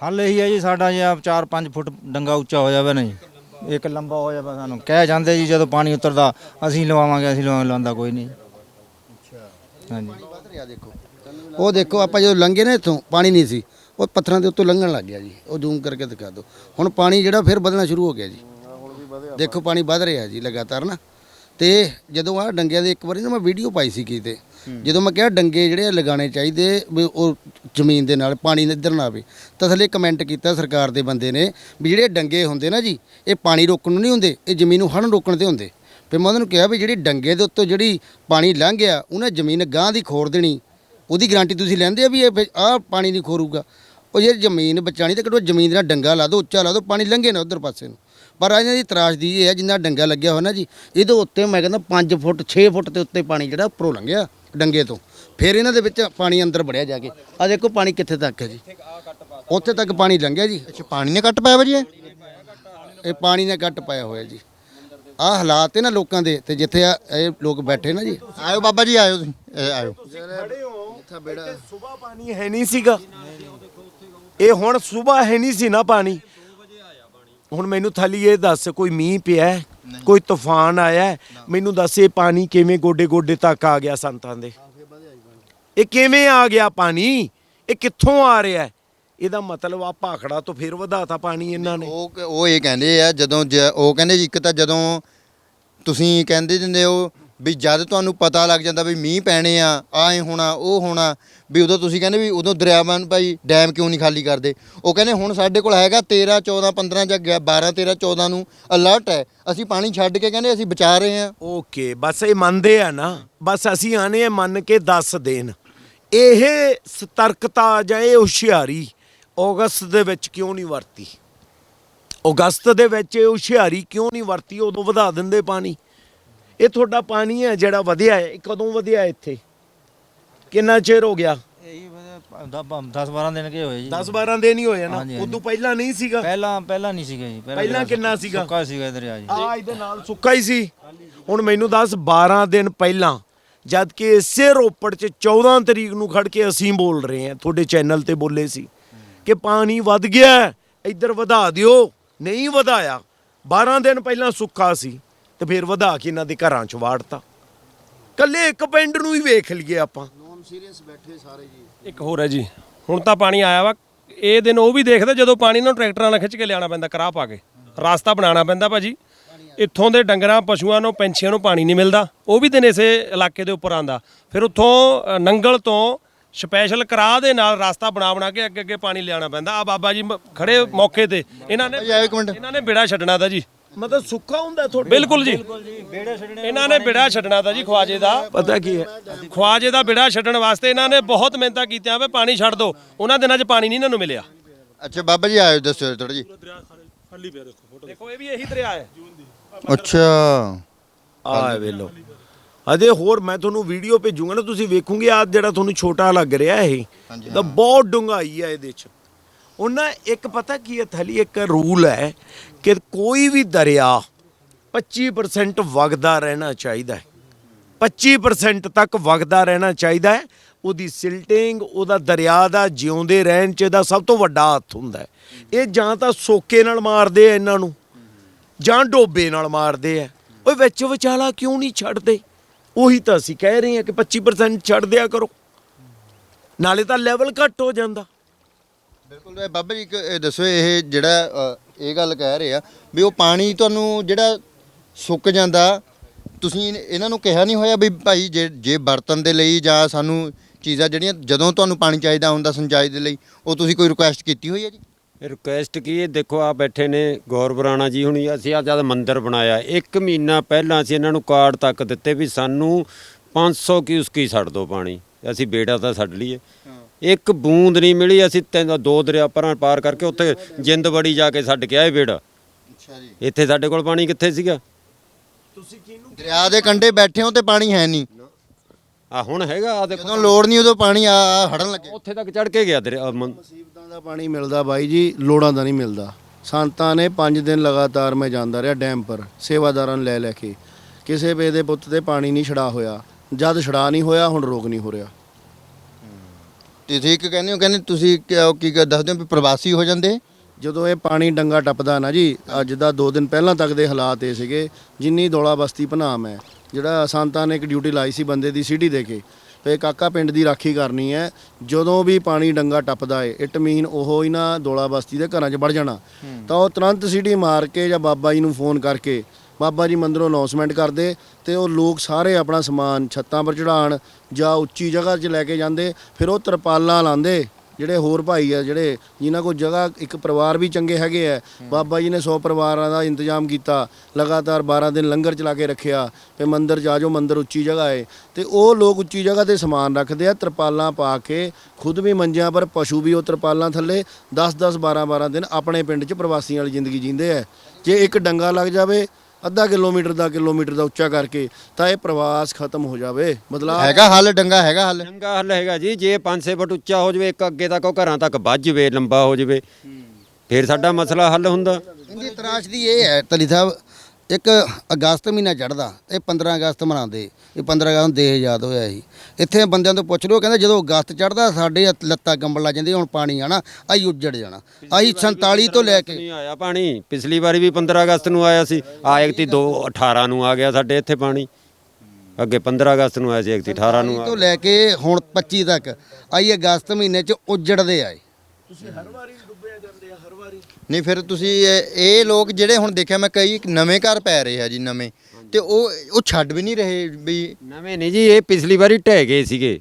ਹੱਲ ਇਹੀ ਹੈ ਜੀ ਸਾਡਾ ਜੇ 4-5 ਫੁੱਟ ਡੰਗਾ ਉੱਚਾ ਹੋ ਜਾਵੇ ਨਾ ਜੀ ਇੱਕ ਲੰਬਾ ਹੋ ਜਾਵੇ ਸਾਨੂੰ। ਕਹਿ ਜਾਂਦੇ ਜੀ ਜਦੋਂ ਪਾਣੀ ਉਤਰਦਾ ਅਸੀਂ ਲਵਾਵਾਂਗੇ ਅਸੀਂ ਲਵਾਵਾਂਗੇ ਲਵਾਉਂਦਾ ਕੋਈ ਨਹੀਂ। ਹਾਂਜੀ। ਵੱਧ ਰਿਹਾ ਦੇਖੋ ਉਹ ਦੇਖੋ ਆਪਾਂ ਜਦੋਂ ਲੰਘੇ ਨਾ ਇੱਥੋਂ ਪਾਣੀ ਨਹੀਂ ਸੀ। ਉਹ ਪੱਥਰਾਂ ਦੇ ਉੱਤੋਂ ਲੰਘਣ ਲੱਗ ਗਿਆ ਜੀ। ਉਹ ਜ਼ੂਮ ਕਰਕੇ ਦਿਖਾ ਦਿਓ। ਹੁਣ ਪਾਣੀ ਜਿਹੜਾ ਫਿਰ ਵਧਣਾ ਸ਼ੁਰੂ ਹੋ ਗਿਆ ਜੀ। ਦੇਖੋ ਪਾਣੀ ਵੱਧ ਰਿਹਾ ਜੀ ਲਗਾਤਾਰ ਨਾ। ਤੇ ਜਦੋਂ ਆ ਡੰਗਿਆਂ ਦੇ ਇੱਕ ਵਾਰੀ ਨਾ ਮੈਂ ਵੀਡੀਓ ਪਾਈ ਸੀ ਕਿਤੇ, ਜਦੋਂ ਮੈਂ ਕਿਹਾ ਡੰਗੇ ਜਿਹੜੇ ਆ ਲਗਾਉਣੇ ਚਾਹੀਦੇ ਵੀ ਉਹ ਜ਼ਮੀਨ ਦੇ ਨਾਲ ਪਾਣੀ ਇੱਧਰ ਨਾ ਆਵੇ, ਤਾਂ ਥੱਲੇ ਕਮੈਂਟ ਕੀਤਾ ਸਰਕਾਰ ਦੇ ਬੰਦੇ ਨੇ ਵੀ ਜਿਹੜੇ ਡੰਗੇ ਹੁੰਦੇ ਨਾ ਜੀ, ਇਹ ਪਾਣੀ ਰੋਕਣ ਨੂੰ ਨਹੀਂ ਹੁੰਦੇ, ਇਹ ਜ਼ਮੀਨ ਨੂੰ ਹੜ੍ਹ ਰੋਕਣ ਤੇ ਹੁੰਦੇ। ਫਿਰ ਮੈਂ ਉਹਨਾਂ ਨੂੰ ਕਿਹਾ ਵੀ ਜਿਹੜੀ ਡੰਗੇ ਦੇ ਉੱਤੋਂ ਜਿਹੜੀ ਪਾਣੀ ਲੰਘ ਗਿਆ, ਉਹਨੇ ਜ਼ਮੀਨ ਗਾਂ ਦੀ ਖੋਰ ਦੇਣੀ। ਉਹਦੀ ਗਾਰੰਟੀ ਤੁਸੀਂ ਲੈਂਦੇ ਆ ਵੀ ਇਹ ਆ ਪਾਣੀ ਨਹੀਂ ਖੋਰੂਗਾ। ਉਹ ਜੇ ਜ਼ਮੀਨ ਬਚਾਣੀ ਤਾਂ ਕਿਹੜੋ ਜ਼ਮੀਨ ਦਾ ਡੰਗਾ ਲਾ ਦਿਓ ਉੱਚਾ ਲਾ ਦਿਓ ਪਾਣੀ ਲੰਘੇ ਨਾ ਉਧਰ ਪਾਸੇ ਨੂੰ। ਪਰ ਇਹਨਾਂ ਦੀ ਤਰਾਸ਼ਦੀ ਇਹ ਹੈ ਜਿੰਨਾ ਡੰਗਾ ਲੱਗਿਆ ਹੋਇਆ ਨਾ ਜੀ ਇਹਦੇ ਉੱਤੇ ਮੈਂ ਕਹਿੰਦਾ 5 ਫੁੱਟ 6 ਫੁੱਟ ਦੇ ਉੱਤੇ ਪਾਣੀ ਜਿਹੜਾ ਉੱਪਰੋਂ ਲੰਘਿਆ ਡੰਗੇ ਤੋਂ। ਫਿਰ ਇਹਨਾਂ ਦੇ ਵਿੱਚ ਪਾਣੀ ਅੰਦਰ ਵੜਿਆ ਜਾ ਕੇ। ਆ ਦੇਖੋ ਪਾਣੀ ਕਿੱਥੇ ਤੱਕ ਹੈ ਜੀ। ਉੱਥੇ ਤੱਕ ਪਾਣੀ ਲੰਘਿਆ ਜੀ। ਅੱਛਾ ਪਾਣੀ ਨੇ ਕੱਟ ਪਾਇਆ ਵਾ ਜੀ ਇਹ? ਪਾਣੀ ਨੇ ਕੱਟ ਪਾਇਆ ਹੋਇਆ ਜੀ। ਆਹ ਹਾਲਾਤ ਹੈ ਨਾ ਲੋਕਾਂ ਦੇ ਤੇ ਜਿੱਥੇ ਆ ਇਹ ਲੋਕ ਬੈਠੇ ਨਾ ਜੀ। ਆਇਓ ਬਾਬਾ ਜੀ ਆਇਓ ਤੁਸੀਂ। ਇਹ ਆਇਓ। ਖੜੇ ਹੋ ਇੱਥੇ ਸਵੇਰ ਪਾਣੀ ਹੈ ਨਹੀਂ ਸੀਗਾ। ਇਹ ਹੁਣ ਸਵੇਰ ਹੈ ਨਹੀਂ ਸੀ ਨਾ ਪਾਣੀ ਹੁਣ ਮੈਨੂੰ ਥਲੀ ਇਹ ਦੱਸ ਕੋਈ ਮੀਂਹ ਪਿਆ? ਕੋਈ ਤੂਫਾਨ ਆਇਆ? ਮੈਨੂੰ ਦੱਸ ਇਹ ਪਾਣੀ ਕਿਵੇਂ ਗੋਡੇ ਗੋਡੇ ਤੱਕ ਆ ਗਿਆ ਸੰਤਾਂ ਦੇ ਇਹ ਕਿਵੇਂ ਆ ਗਿਆ ਪਾਣੀ ਇਹ ਕਿੱਥੋਂ ਆ ਰਿਹਾ ਹੈ? ਇਹਦਾ ਮਤਲਬ ਆ ਭਾਖੜਾ ਤੋਂ ਫਿਰ ਵਧਾਤਾ ਪਾਣੀ ਇਹਨਾਂ ਨੇ ਉਹ ਉਹ ਇਹ ਕਹਿੰਦੇ ਆ ਜਦੋਂ ਜ- ਉਹ ਕਹਿੰਦੇ ਜੀ ਇੱਕ ਤਾਂ ਜਦੋਂ ਤੁਸੀਂ ਕਹਿੰਦੇ ਦਿੰਦੇ ਹੋ ਵੀ ਜਦ ਤੁਹਾਨੂੰ ਪਤਾ ਲੱਗ ਜਾਂਦਾ ਵੀ ਮੀਂਹ ਪੈਣੇ ਆ ਆਏ ਹੋਣਾ, ਉਹ ਹੋਣਾ, ਵੀ ਉਦੋਂ ਤੁਸੀਂ ਕਹਿੰਦੇ ਵੀ ਉਦੋਂ ਦਰਿਆਵਾਂ ਨੂੰ ਭਾਈ ਡੈਮ ਕਿਉਂ ਨਹੀਂ ਖਾਲੀ ਕਰਦੇ? ਉਹ ਕਹਿੰਦੇ ਹੁਣ ਸਾਡੇ ਕੋਲ ਹੈਗਾ 13 14 15 ਜਾਂ 12 13 14 ਨੂੰ ਅਲਰਟ ਹੈ। ਅਸੀਂ ਪਾਣੀ ਛੱਡ ਕੇ ਕਹਿੰਦੇ ਅਸੀਂ ਬਚਾ ਰਹੇ ਹਾਂ। ਓਕੇ, ਬਸ ਇਹ ਮੰਨਦੇ ਆ ਨਾ। ਬਸ ਅਸੀਂ ਆਨੇ ਆ ਮੰਨ ਕੇ ਦੱਸ ਦੇਣ। ਇਹ ਸਤਰਕਤਾ ਜਾਂ ਇਹ ਹੁਸ਼ਿਆਰੀ ਅਗਸਤ ਦੇ ਵਿੱਚ ਕਿਉਂ ਨਹੀਂ ਵਰਤੀ? ਅਗਸਤ ਦੇ ਵਿੱਚ ਇਹ ਹੁਸ਼ਿਆਰੀ ਕਿਉਂ ਨਹੀਂ ਵਰਤੀ? ਉਦੋਂ ਵਧਾ ਦਿੰਦੇ ਪਾਣੀ। ਇਹ ਤੁਹਾਡਾ ਪਾਣੀ ਹੈ ਜਿਹੜਾ ਵਧਿਆ ਹੈ ਇਹ ਕਦੋਂ ਵਧਿਆ ਇੱਥੇ? ਕਿੰਨਾ ਚਿਰ ਹੋ ਗਿਆ? ਇਹੀ 10 12 ਦਿਨ ਕੇ ਹੋਏ ਜੀ। 10 12 ਦਿਨ ਹੀ ਹੋਏ ਨਾ? ਹਾਂਜੀ, ਹਾਂਜੀ। ਉਦੋਂ ਪਹਿਲਾਂ ਨਹੀਂ ਸੀਗਾ? ਪਹਿਲਾਂ ਪਹਿਲਾਂ ਨਹੀਂ ਸੀਗਾ ਜੀ ਪਹਿਲਾਂ ਕਿੰਨਾ ਸੀਗਾ? ਸੁੱਕਾ ਸੀਗਾ ਦਰਿਆ ਜੀ। ਆ ਇਹਦੇ ਨਾਲ ਸੁੱਕਾ ਹੀ ਸੀ। ਹੁਣ ਮੈਨੂੰ ਦੱਸ 12 ਦਿਨ ਪਹਿਲਾਂ ਜਦ ਕਿ ਇਸੇ ਰੋਪੜ 'ਚ 14 ਤਰੀਕ ਨੂੰ ਖੜ ਕੇ ਅਸੀਂ ਬੋਲ ਰਹੇ ਹਾਂ ਤੁਹਾਡੇ ਚੈਨਲ ਤੇ ਬੋਲੇ ਸੀ ਕਿ ਪਾਣੀ ਵੱਧ ਗਿਆ ਹੈ, ਇੱਧਰ ਵਧਾ ਦਿਓ ਨਹੀਂ ਵਧਾਇਆ। 12 ਦਿਨ ਪਹਿਲਾਂ ਸੁੱਕਾ ਸੀ। ਤੇ ਫਿਰ ਵਧਾ ਕੇ ਇਹਨਾਂ ਦੇ ਘਰਾਂ 'ਚ ਵਾੜਤਾ। ਕੱਲੇ ਇੱਕ ਪਿੰਡ ਨੂੰ ਹੀ ਵੇਖ ਲਈਏ ਆਪਾਂ। ਇੱਕ ਹੋਰ ਹੈ ਜੀ ਹੁਣ ਤਾਂ ਪਾਣੀ ਆਇਆ ਵਾ ਇਹ ਦਿਨ ਉਹ ਵੀ ਦੇਖਦੇ ਜਦੋਂ ਪਾਣੀ ਨੂੰ ਟਰੈਕਟਰਾਂ ਨਾਲ ਖਿੱਚ ਕੇ ਲਿਆਉਣਾ ਪੈਂਦਾ ਕਰਾਹ ਪਾ ਕੇ। ਰਾਸਤਾ ਬਣਾਉਣਾ ਪੈਂਦਾ ਭਾਜੀ। ਇੱਥੋਂ ਦੇ ਡੰਗਰਾਂ ਪਸ਼ੂਆਂ ਨੂੰ ਪੰਛੀਆਂ ਨੂੰ ਪਾਣੀ ਨਹੀਂ ਮਿਲਦਾ। ਉਹ ਵੀ ਦਿਨ ਇਸੇ ਇਲਾਕੇ ਦੇ ਉੱਪਰ ਆਂਦਾ ਫਿਰ ਉੱਥੋਂ ਨੰਗਲ ਤੋਂ ਸਪੈਸ਼ਲ ਕਰਾ ਦੇ ਨਾਲ ਰਸਤਾ ਬਣਾ ਬਣਾ ਕੇ ਅੱਗੇ ਅੱਗੇ ਪਾਣੀ ਲਿਆਉਣਾ ਪੈਂਦਾ। ਆ ਬਾਬਾ ਜੀ ਖੜੇ ਮੌਕੇ ਤੇ। ਇਹਨਾਂ ਨੇ ਇਹਨਾਂ ਨੇ ਬੇੜਾ ਛੱਡਣਾ ਦਾ ਜੀ। ਮਤਲਬ ਸੁੱਕਾ ਹੁੰਦਾ ਤੁਹਾਡੇ ਬਿਲਕੁਲ ਜੀ। ਇਹਨਾਂ ਨੇ ਬੇੜਾ ਛੱਡਣਾ ਦਾ ਜੀ ਖਵਾਜੇ ਦਾ। ਪਤਾ ਕੀ ਹੈ? ਖਵਾਜੇ ਦਾ ਬੇੜਾ ਛੱਡਣ ਵਾਸਤੇ ਇਹਨਾਂ ਨੇ ਬਹੁਤ ਮਿਹਨਤਾਂ ਕੀਤੀਆਂ ਵੇ ਪਾਣੀ ਛੱਡ ਦਿਓ ਉਹਨਾਂ ਦਿਨਾਂ 'ਚ ਪਾਣੀ ਨਹੀਂ ਇਹਨਾਂ ਨੂੰ ਮਿਲਿਆ। ਅੱਛਾ ਬਾਬਾ ਜੀ ਆਇਓ ਦੱਸੋ ਥੋੜਾ ਜੀ। ਦੇਖੋ ਇਹ ਵੀ ਇਹੀ ਦਰਿਆ ਹੈ। ਅੱਛਾ। ਆ ਵੇਲੋ ਅਜੇ ਹੋਰ ਮੈਂ ਤੁਹਾਨੂੰ ਵੀਡੀਓ ਭੇਜੂਗਾ ਨਾ ਤੁਸੀਂ ਵੇਖੋਗੇ ਆ ਜਿਹੜਾ ਤੁਹਾਨੂੰ ਛੋਟਾ ਲੱਗ ਰਿਹਾ ਇਹ। ਤਾਂ ਬਹੁਤ ਡੂੰਘਾਈ ਹੈ ਇਹਦੇ ਚ। ਉਹਨਾਂ ਇੱਕ ਪਤਾ ਕੀ ਹੈ ਥਲੀ ਇੱਕ ਰੂਲ ਹੈ ਕਿ ਕੋਈ ਵੀ ਦਰਿਆ 25% ਵਗਦਾ ਰਹਿਣਾ ਚਾਹੀਦਾ ਹੈ। 25% ਤੱਕ ਵਗਦਾ ਰਹਿਣਾ ਚਾਹੀਦਾ ਹੈ। ਉਹਦੀ ਸਿਲਟਿੰਗ ਉਹਦਾ ਦਰਿਆ ਦਾ ਜਿਉਂਦੇ ਰਹਿਣ ਚ ਇਹਦਾ ਸਭ ਤੋਂ ਵੱਡਾ ਹੱਥ ਹੁੰਦਾ ਹੈ। ਇਹ ਜਾਂ ਤਾਂ ਸੋਕੇ ਨਾਲ ਮਾਰਦੇ ਆ ਇਹਨਾਂ ਨੂੰ, ਜਾਂ ਡੋਬੇ ਨਾਲ ਮਾਰਦੇ ਆ। ਓਏ ਵਿੱਚ ਵਿਚਾਲਾ ਕਿਉਂ ਨਹੀਂ ਛੱਡਦੇ? ਉਹੀ ਤਾਂ ਅਸੀਂ ਕਹਿ ਰਹੇ ਹਾਂ ਕਿ 25% ਛੱਡ ਦਿਆ ਕਰੋ। ਨਾਲੇ ਤਾਂ ਲੈਵਲ ਘੱਟ ਹੋ ਜਾਂਦਾ। ਬਿਲਕੁਲ, ਬਾਬਾ ਜੀ ਇੱਕ ਇਹ ਦੱਸੋ, ਇਹ ਜਿਹੜਾ ਇਹ ਗੱਲ ਕਹਿ ਰਹੇ ਆ ਵੀ ਉਹ ਪਾਣੀ ਤੁਹਾਨੂੰ ਜਿਹੜਾ ਸੁੱਕ ਜਾਂਦਾ, ਤੁਸੀਂ ਇਹਨਾਂ ਨੂੰ ਕਿਹਾ ਨਹੀਂ ਹੋਇਆ ਵੀ ਭਾਈ ਜੇ ਜੇ ਬਰਤਨ ਦੇ ਲਈ ਜਾਂ ਸਾਨੂੰ ਚੀਜ਼ਾਂ ਜਿਹੜੀਆਂ ਜਦੋਂ ਤੁਹਾਨੂੰ ਪਾਣੀ ਚਾਹੀਦਾ ਹੁੰਦਾ ਸਿੰਚਾਈ ਦੇ ਲਈ, ਉਹ ਤੁਸੀਂ ਕੋਈ ਰਿਕੁਐਸਟ ਕੀਤੀ ਹੋਈ ਹੈ ਜੀ? ਰਿਕੁਐਸਟ ਕੀ ਹੈ? ਦੇਖੋ ਆ ਬੈਠੇ ਨੇ ਗੌਰ ਬਰਾਣਾ ਜੀ ਹੁਣੀ, ਅਸੀਂ ਆ ਜਦ ਮੰਦਿਰ ਬਣਾਇਆ। ਇੱਕ ਮਹੀਨਾ ਪਹਿਲਾਂ ਅਸੀਂ ਇਹਨਾਂ ਨੂੰ ਕਾਰਡ ਤੱਕ ਦਿੱਤੇ ਵੀ ਸਾਨੂੰ 500 ਕਿਊਸਕੀ ਛੱਡ ਦਿਓ ਪਾਣੀ। ਅਸੀਂ ਬੇੜਾ ਤਾਂ ਛੱਡ ਲਈਏ। ਇੱਕ ਬੂੰਦ ਨਹੀਂ ਮਿਲੀ ਅਸੀਂ ਤਿੰਨ ਦੋ ਦਰਿਆ ਪਰਾਂ ਪਾਰ ਕਰਕੇ ਉੱਥੇ ਜਿੰਦਵੜੀ ਜਾ ਕੇ ਛੱਡ ਕੇ ਆਏ ਬੇੜਾ ਅੱਛਾ ਜੀ। ਇੱਥੇ ਸਾਡੇ ਕੋਲ ਪਾਣੀ ਕਿੱਥੇ ਸੀਗਾ? ਦਰਿਆ ਦੇ ਕੰਢੇ ਬੈਠੇ ਹੋ ਤੇ ਪਾਣੀ ਹੈ ਨਹੀਂ। ਆ ਹੁਣ ਹੈਗਾ ਆ ਦੇਖੋ। ਜਦੋਂ ਲੋੜ ਨਹੀਂ ਉਦੋਂ ਪਾਣੀ ਆ ਹੜਨ ਲੱਗੇ। ਉੱਥੇ ਤੱਕ ਚੜ ਕੇ ਗਿਆ ਦਰਿਆ ਮੰ- ਮੁਸੀਬਤਾਂ ਦਾ ਪਾਣੀ ਮਿਲਦਾ ਬਾਈ ਜੀ ਲੋੜਾਂ ਦਾ ਨਹੀਂ ਮਿਲਦਾ। ਸੰਤਾਂ ਨੇ 5 ਦਿਨ ਲਗਾਤਾਰ ਮੈਂ ਜਾਂਦਾ ਰਿਹਾ ਡੈਮ ਪਰ ਸੇਵਾਦਾਰਾਂ ਨੂੰ ਲੈ ਲੈ ਕੇ। ਕਿਸੇ ਵੇ ਦੇ ਪੁੱਤ ਤੇ ਪਾਣੀ ਨਹੀਂ ਛੜਾ ਹੋਇਆ। ਜਦ ਛੜਾ ਨਹੀਂ ਹੋਇਆ ਹੁਣ ਰੋਗ ਨਹੀਂ ਹੋ ਰਿਹਾ। ਤੁਸੀਂ ਇੱਕ ਕਹਿੰਦੇ ਹੋ ਕਹਿੰਦੇ ਤੁਸੀਂ ਕਿਆ- ਕੀ ਦੱਸਦੇ ਹੋ ਵੀ ਪ੍ਰਵਾਸੀ ਹੋ ਜਾਂਦੇ? ਜਦੋਂ ਇਹ ਪਾਣੀ ਡੰਗਾ ਟੱਪਦਾ ਨਾ ਜੀ ਅੱਜ ਦਾ 2 ਦਿਨ ਪਹਿਲਾਂ ਤੱਕ ਦੇ ਹਾਲਾਤ ਇਹ ਸੀਗੇ ਜਿੰਨੀ ਦੌਲਾ ਬਸਤੀ ਭਨਾਮ ਹੈ ਜਿਹੜਾ ਸੰਤਾਂ ਨੇ ਇੱਕ ਡਿਊਟੀ ਲਾਈ ਸੀ ਬੰਦੇ ਦੀ ਸਿਟੀ ਦੇ ਕੇ ਤੇ ਕਾਕਾ ਪਿੰਡ ਦੀ ਰਾਖੀ ਕਰਨੀ ਹੈ ਜਦੋਂ ਵੀ ਪਾਣੀ ਡੰਗਾ ਟੱਪਦਾ ਏ ਇਟ ਮੀਨ ਉਹ ਇਹਨਾਂ ਦੌਲਾ ਬਸਤੀ ਦੇ ਘਰਾਂ 'ਚ ਵੜ ਜਾਣਾ। ਤਾਂ ਉਹ ਤੁਰੰਤ ਸਿਟੀ ਮਾਰ ਕੇ ਜਾਂ ਬਾਬਾ ਜੀ ਨੂੰ ਫੋਨ ਕਰਕੇ ਬਾਬਾ ਜੀ ਮੰਦਰੋਂ ਅਨਾਉਂਸਮੈਂਟ ਕਰਦੇ ਤੇ ਉਹ ਲੋਕ ਸਾਰੇ ਆਪਣਾ ਸਮਾਨ ਛੱਤਾਂ ਪਰ ਚੜਾਉਣ ਜਾਂ ਉੱਚੀ ਜਗ੍ਹਾ 'ਚ ਲੈ ਕੇ ਜਾਂਦੇ, ਫਿਰ ਉਹ ਤਰਪਾਲਾਂ ਲਾਉਂਦੇ, ਜਿਹੜੇ ਹੋਰ ਭਾਈ ਆ, ਜਿਹੜੇ ਜਿਨ੍ਹਾਂ ਕੋਲ ਜਗ੍ਹਾ, ਇੱਕ ਪਰਿਵਾਰ ਵੀ ਚੰਗੇ ਹੈਗੇ ਆ। ਬਾਬਾ ਜੀ ਨੇ 100 ਪਰਿਵਾਰਾਂ ਦਾ ਇੰਤਜ਼ਾਮ ਕੀਤਾ, ਲਗਾਤਾਰ 12 ਦਿਨ ਲੰਗਰ ਚਲਾ ਕੇ ਰੱਖਿਆ ਤੇ ਮੰਦਿਰ ਜਾ ਜੋ ਮੰਦਿਰ ਉੱਚੀ ਜਗ੍ਹਾ ਏ। ਤੇ ਉਹ ਲੋਕ ਉੱਚੀ ਜਗ੍ਹਾ ਤੇ ਸਮਾਨ ਰੱਖਦੇ ਆ, ਤਰਪਾਲਾਂ ਪਾ ਕੇ, ਖੁਦ ਵੀ ਮੰਜਿਆਂ ਪਰ, ਪਸ਼ੂ ਵੀ ਉਹ ਤਰਪਾਲਾਂ ਥੱਲੇ 10 10 12 12 ਦਿਨ ਆਪਣੇ ਪਿੰਡ 'ਚ ਪ੍ਰਵਾਸੀਆਂ ਵਾਲੀ ਜ਼ਿੰਦਗੀ ਜੀਂਦੇ ਆ। ਜੇ ਇੱਕ ਡੰਗਾ ਲੱਗ ਜਾਵੇ ਅੱਧਾ ਕਿਲੋਮੀਟਰ ਦਾ ਕਿਲੋਮੀਟਰ ਦਾ ਉੱਚਾ ਕਰਕੇ ਤਾਂ ਇਹ ਪ੍ਰਵਾਸ ਖਤਮ ਹੋ ਜਾਵੇ। ਬਦਲਾਅ ਹੈਗਾ ਹੱਲ ਡੰਗਾ ਹੈਗਾ ਹੱਲ? ਚੰਗਾ ਹੱਲ ਹੈਗਾ ਜੀ ਜੇ 5-6 ਫੁੱਟ ਉੱਚਾ ਹੋ ਜਾਵੇ ਇੱਕ ਅੱਗੇ ਤੱਕ ਉਹ ਘਰਾਂ ਤੱਕ ਵੱਜ ਜਵੇ ਲੰਬਾ ਹੋ ਜਾਵੇ। ਫਿਰ ਸਾਡਾ ਮਸਲਾ ਹੱਲ ਹੁੰਦਾ। ਇਹਦੀ ਤਰਾਸ਼ ਦੀ ਇਹ ਹੈ ਤਲੀ ਸਾਹਿਬ ਇੱਕ ਅਗਸਤ ਮਹੀਨਾ ਚੜਦਾ ਇਹ 15 ਅਗਸਤ ਮਨਾਉਂਦੇ ਇਹ 15 ਅਗਸਤ ਨੂੰ ਦੇਹ ਆਜ਼ਾਦ ਹੋਇਆ ਸੀ। ਇੱਥੇ ਬੰਦਿਆਂ ਤੋਂ ਪੁੱਛ ਲਿਓ ਕਹਿੰਦੇ ਜਦੋਂ ਅਗਸਤ ਚੜਦਾ ਸਾਡੇ ਹੱਥ- ਲੱਤਾਂ ਕੰਬਣ ਲੱਗ ਜਾਂਦੀਆਂ ਹੁਣ ਪਾਣੀ ਆਣਾ ਆਈ ਉੱਜੜ ਜਾਣਾ। ਆਈ 47 ਤੋਂ ਲੈ ਕੇ ਨਹੀਂ ਆਇਆ ਪਾਣੀ ਪਿਛਲੀ ਵਾਰੀ ਵੀ 15 ਅਗਸਤ ਨੂੰ ਆਇਆ ਸੀ ਆ ਇੱਕ ਤੀ 2 18 ਨੂੰ ਆ ਗਿਆ ਸਾਡੇ ਇੱਥੇ ਪਾਣੀ। ਅੱਗੇ 15 ਅਗਸਤ ਨੂੰ ਆਇਆ ਸੀ ਇੱਕ ਤੀ 18 ਨੂੰ ਤੋਂ ਲੈ ਕੇ ਹੁਣ 25 ਤੱਕ ਆਈ ਅਗਸਤ ਮਹੀਨੇ ਚ ਉੱਜੜਦੇ ਆਏ ਨਹੀਂ ਫਿਰ ਤੁਸੀਂ ਇਹ ਇਹ ਲੋਕ ਜਿਹੜੇ ਹੁਣ ਦੇਖਿਆ ਮੈਂ ਕਈ ਨਵੇਂ ਘਰ ਪੈ ਰਹੇ ਆ ਜੀ ਨਵੇਂ। ਤੇ ਉਹ ਉਹ ਛੱਡ ਵੀ ਨਹੀਂ ਰਹੇ ਵੀ ਨਵੇਂ ਨਹੀਂ ਜੀ ਇਹ ਪਿਛਲੀ ਵਾਰੀ ਢਹਿ ਗਏ ਸੀਗੇ।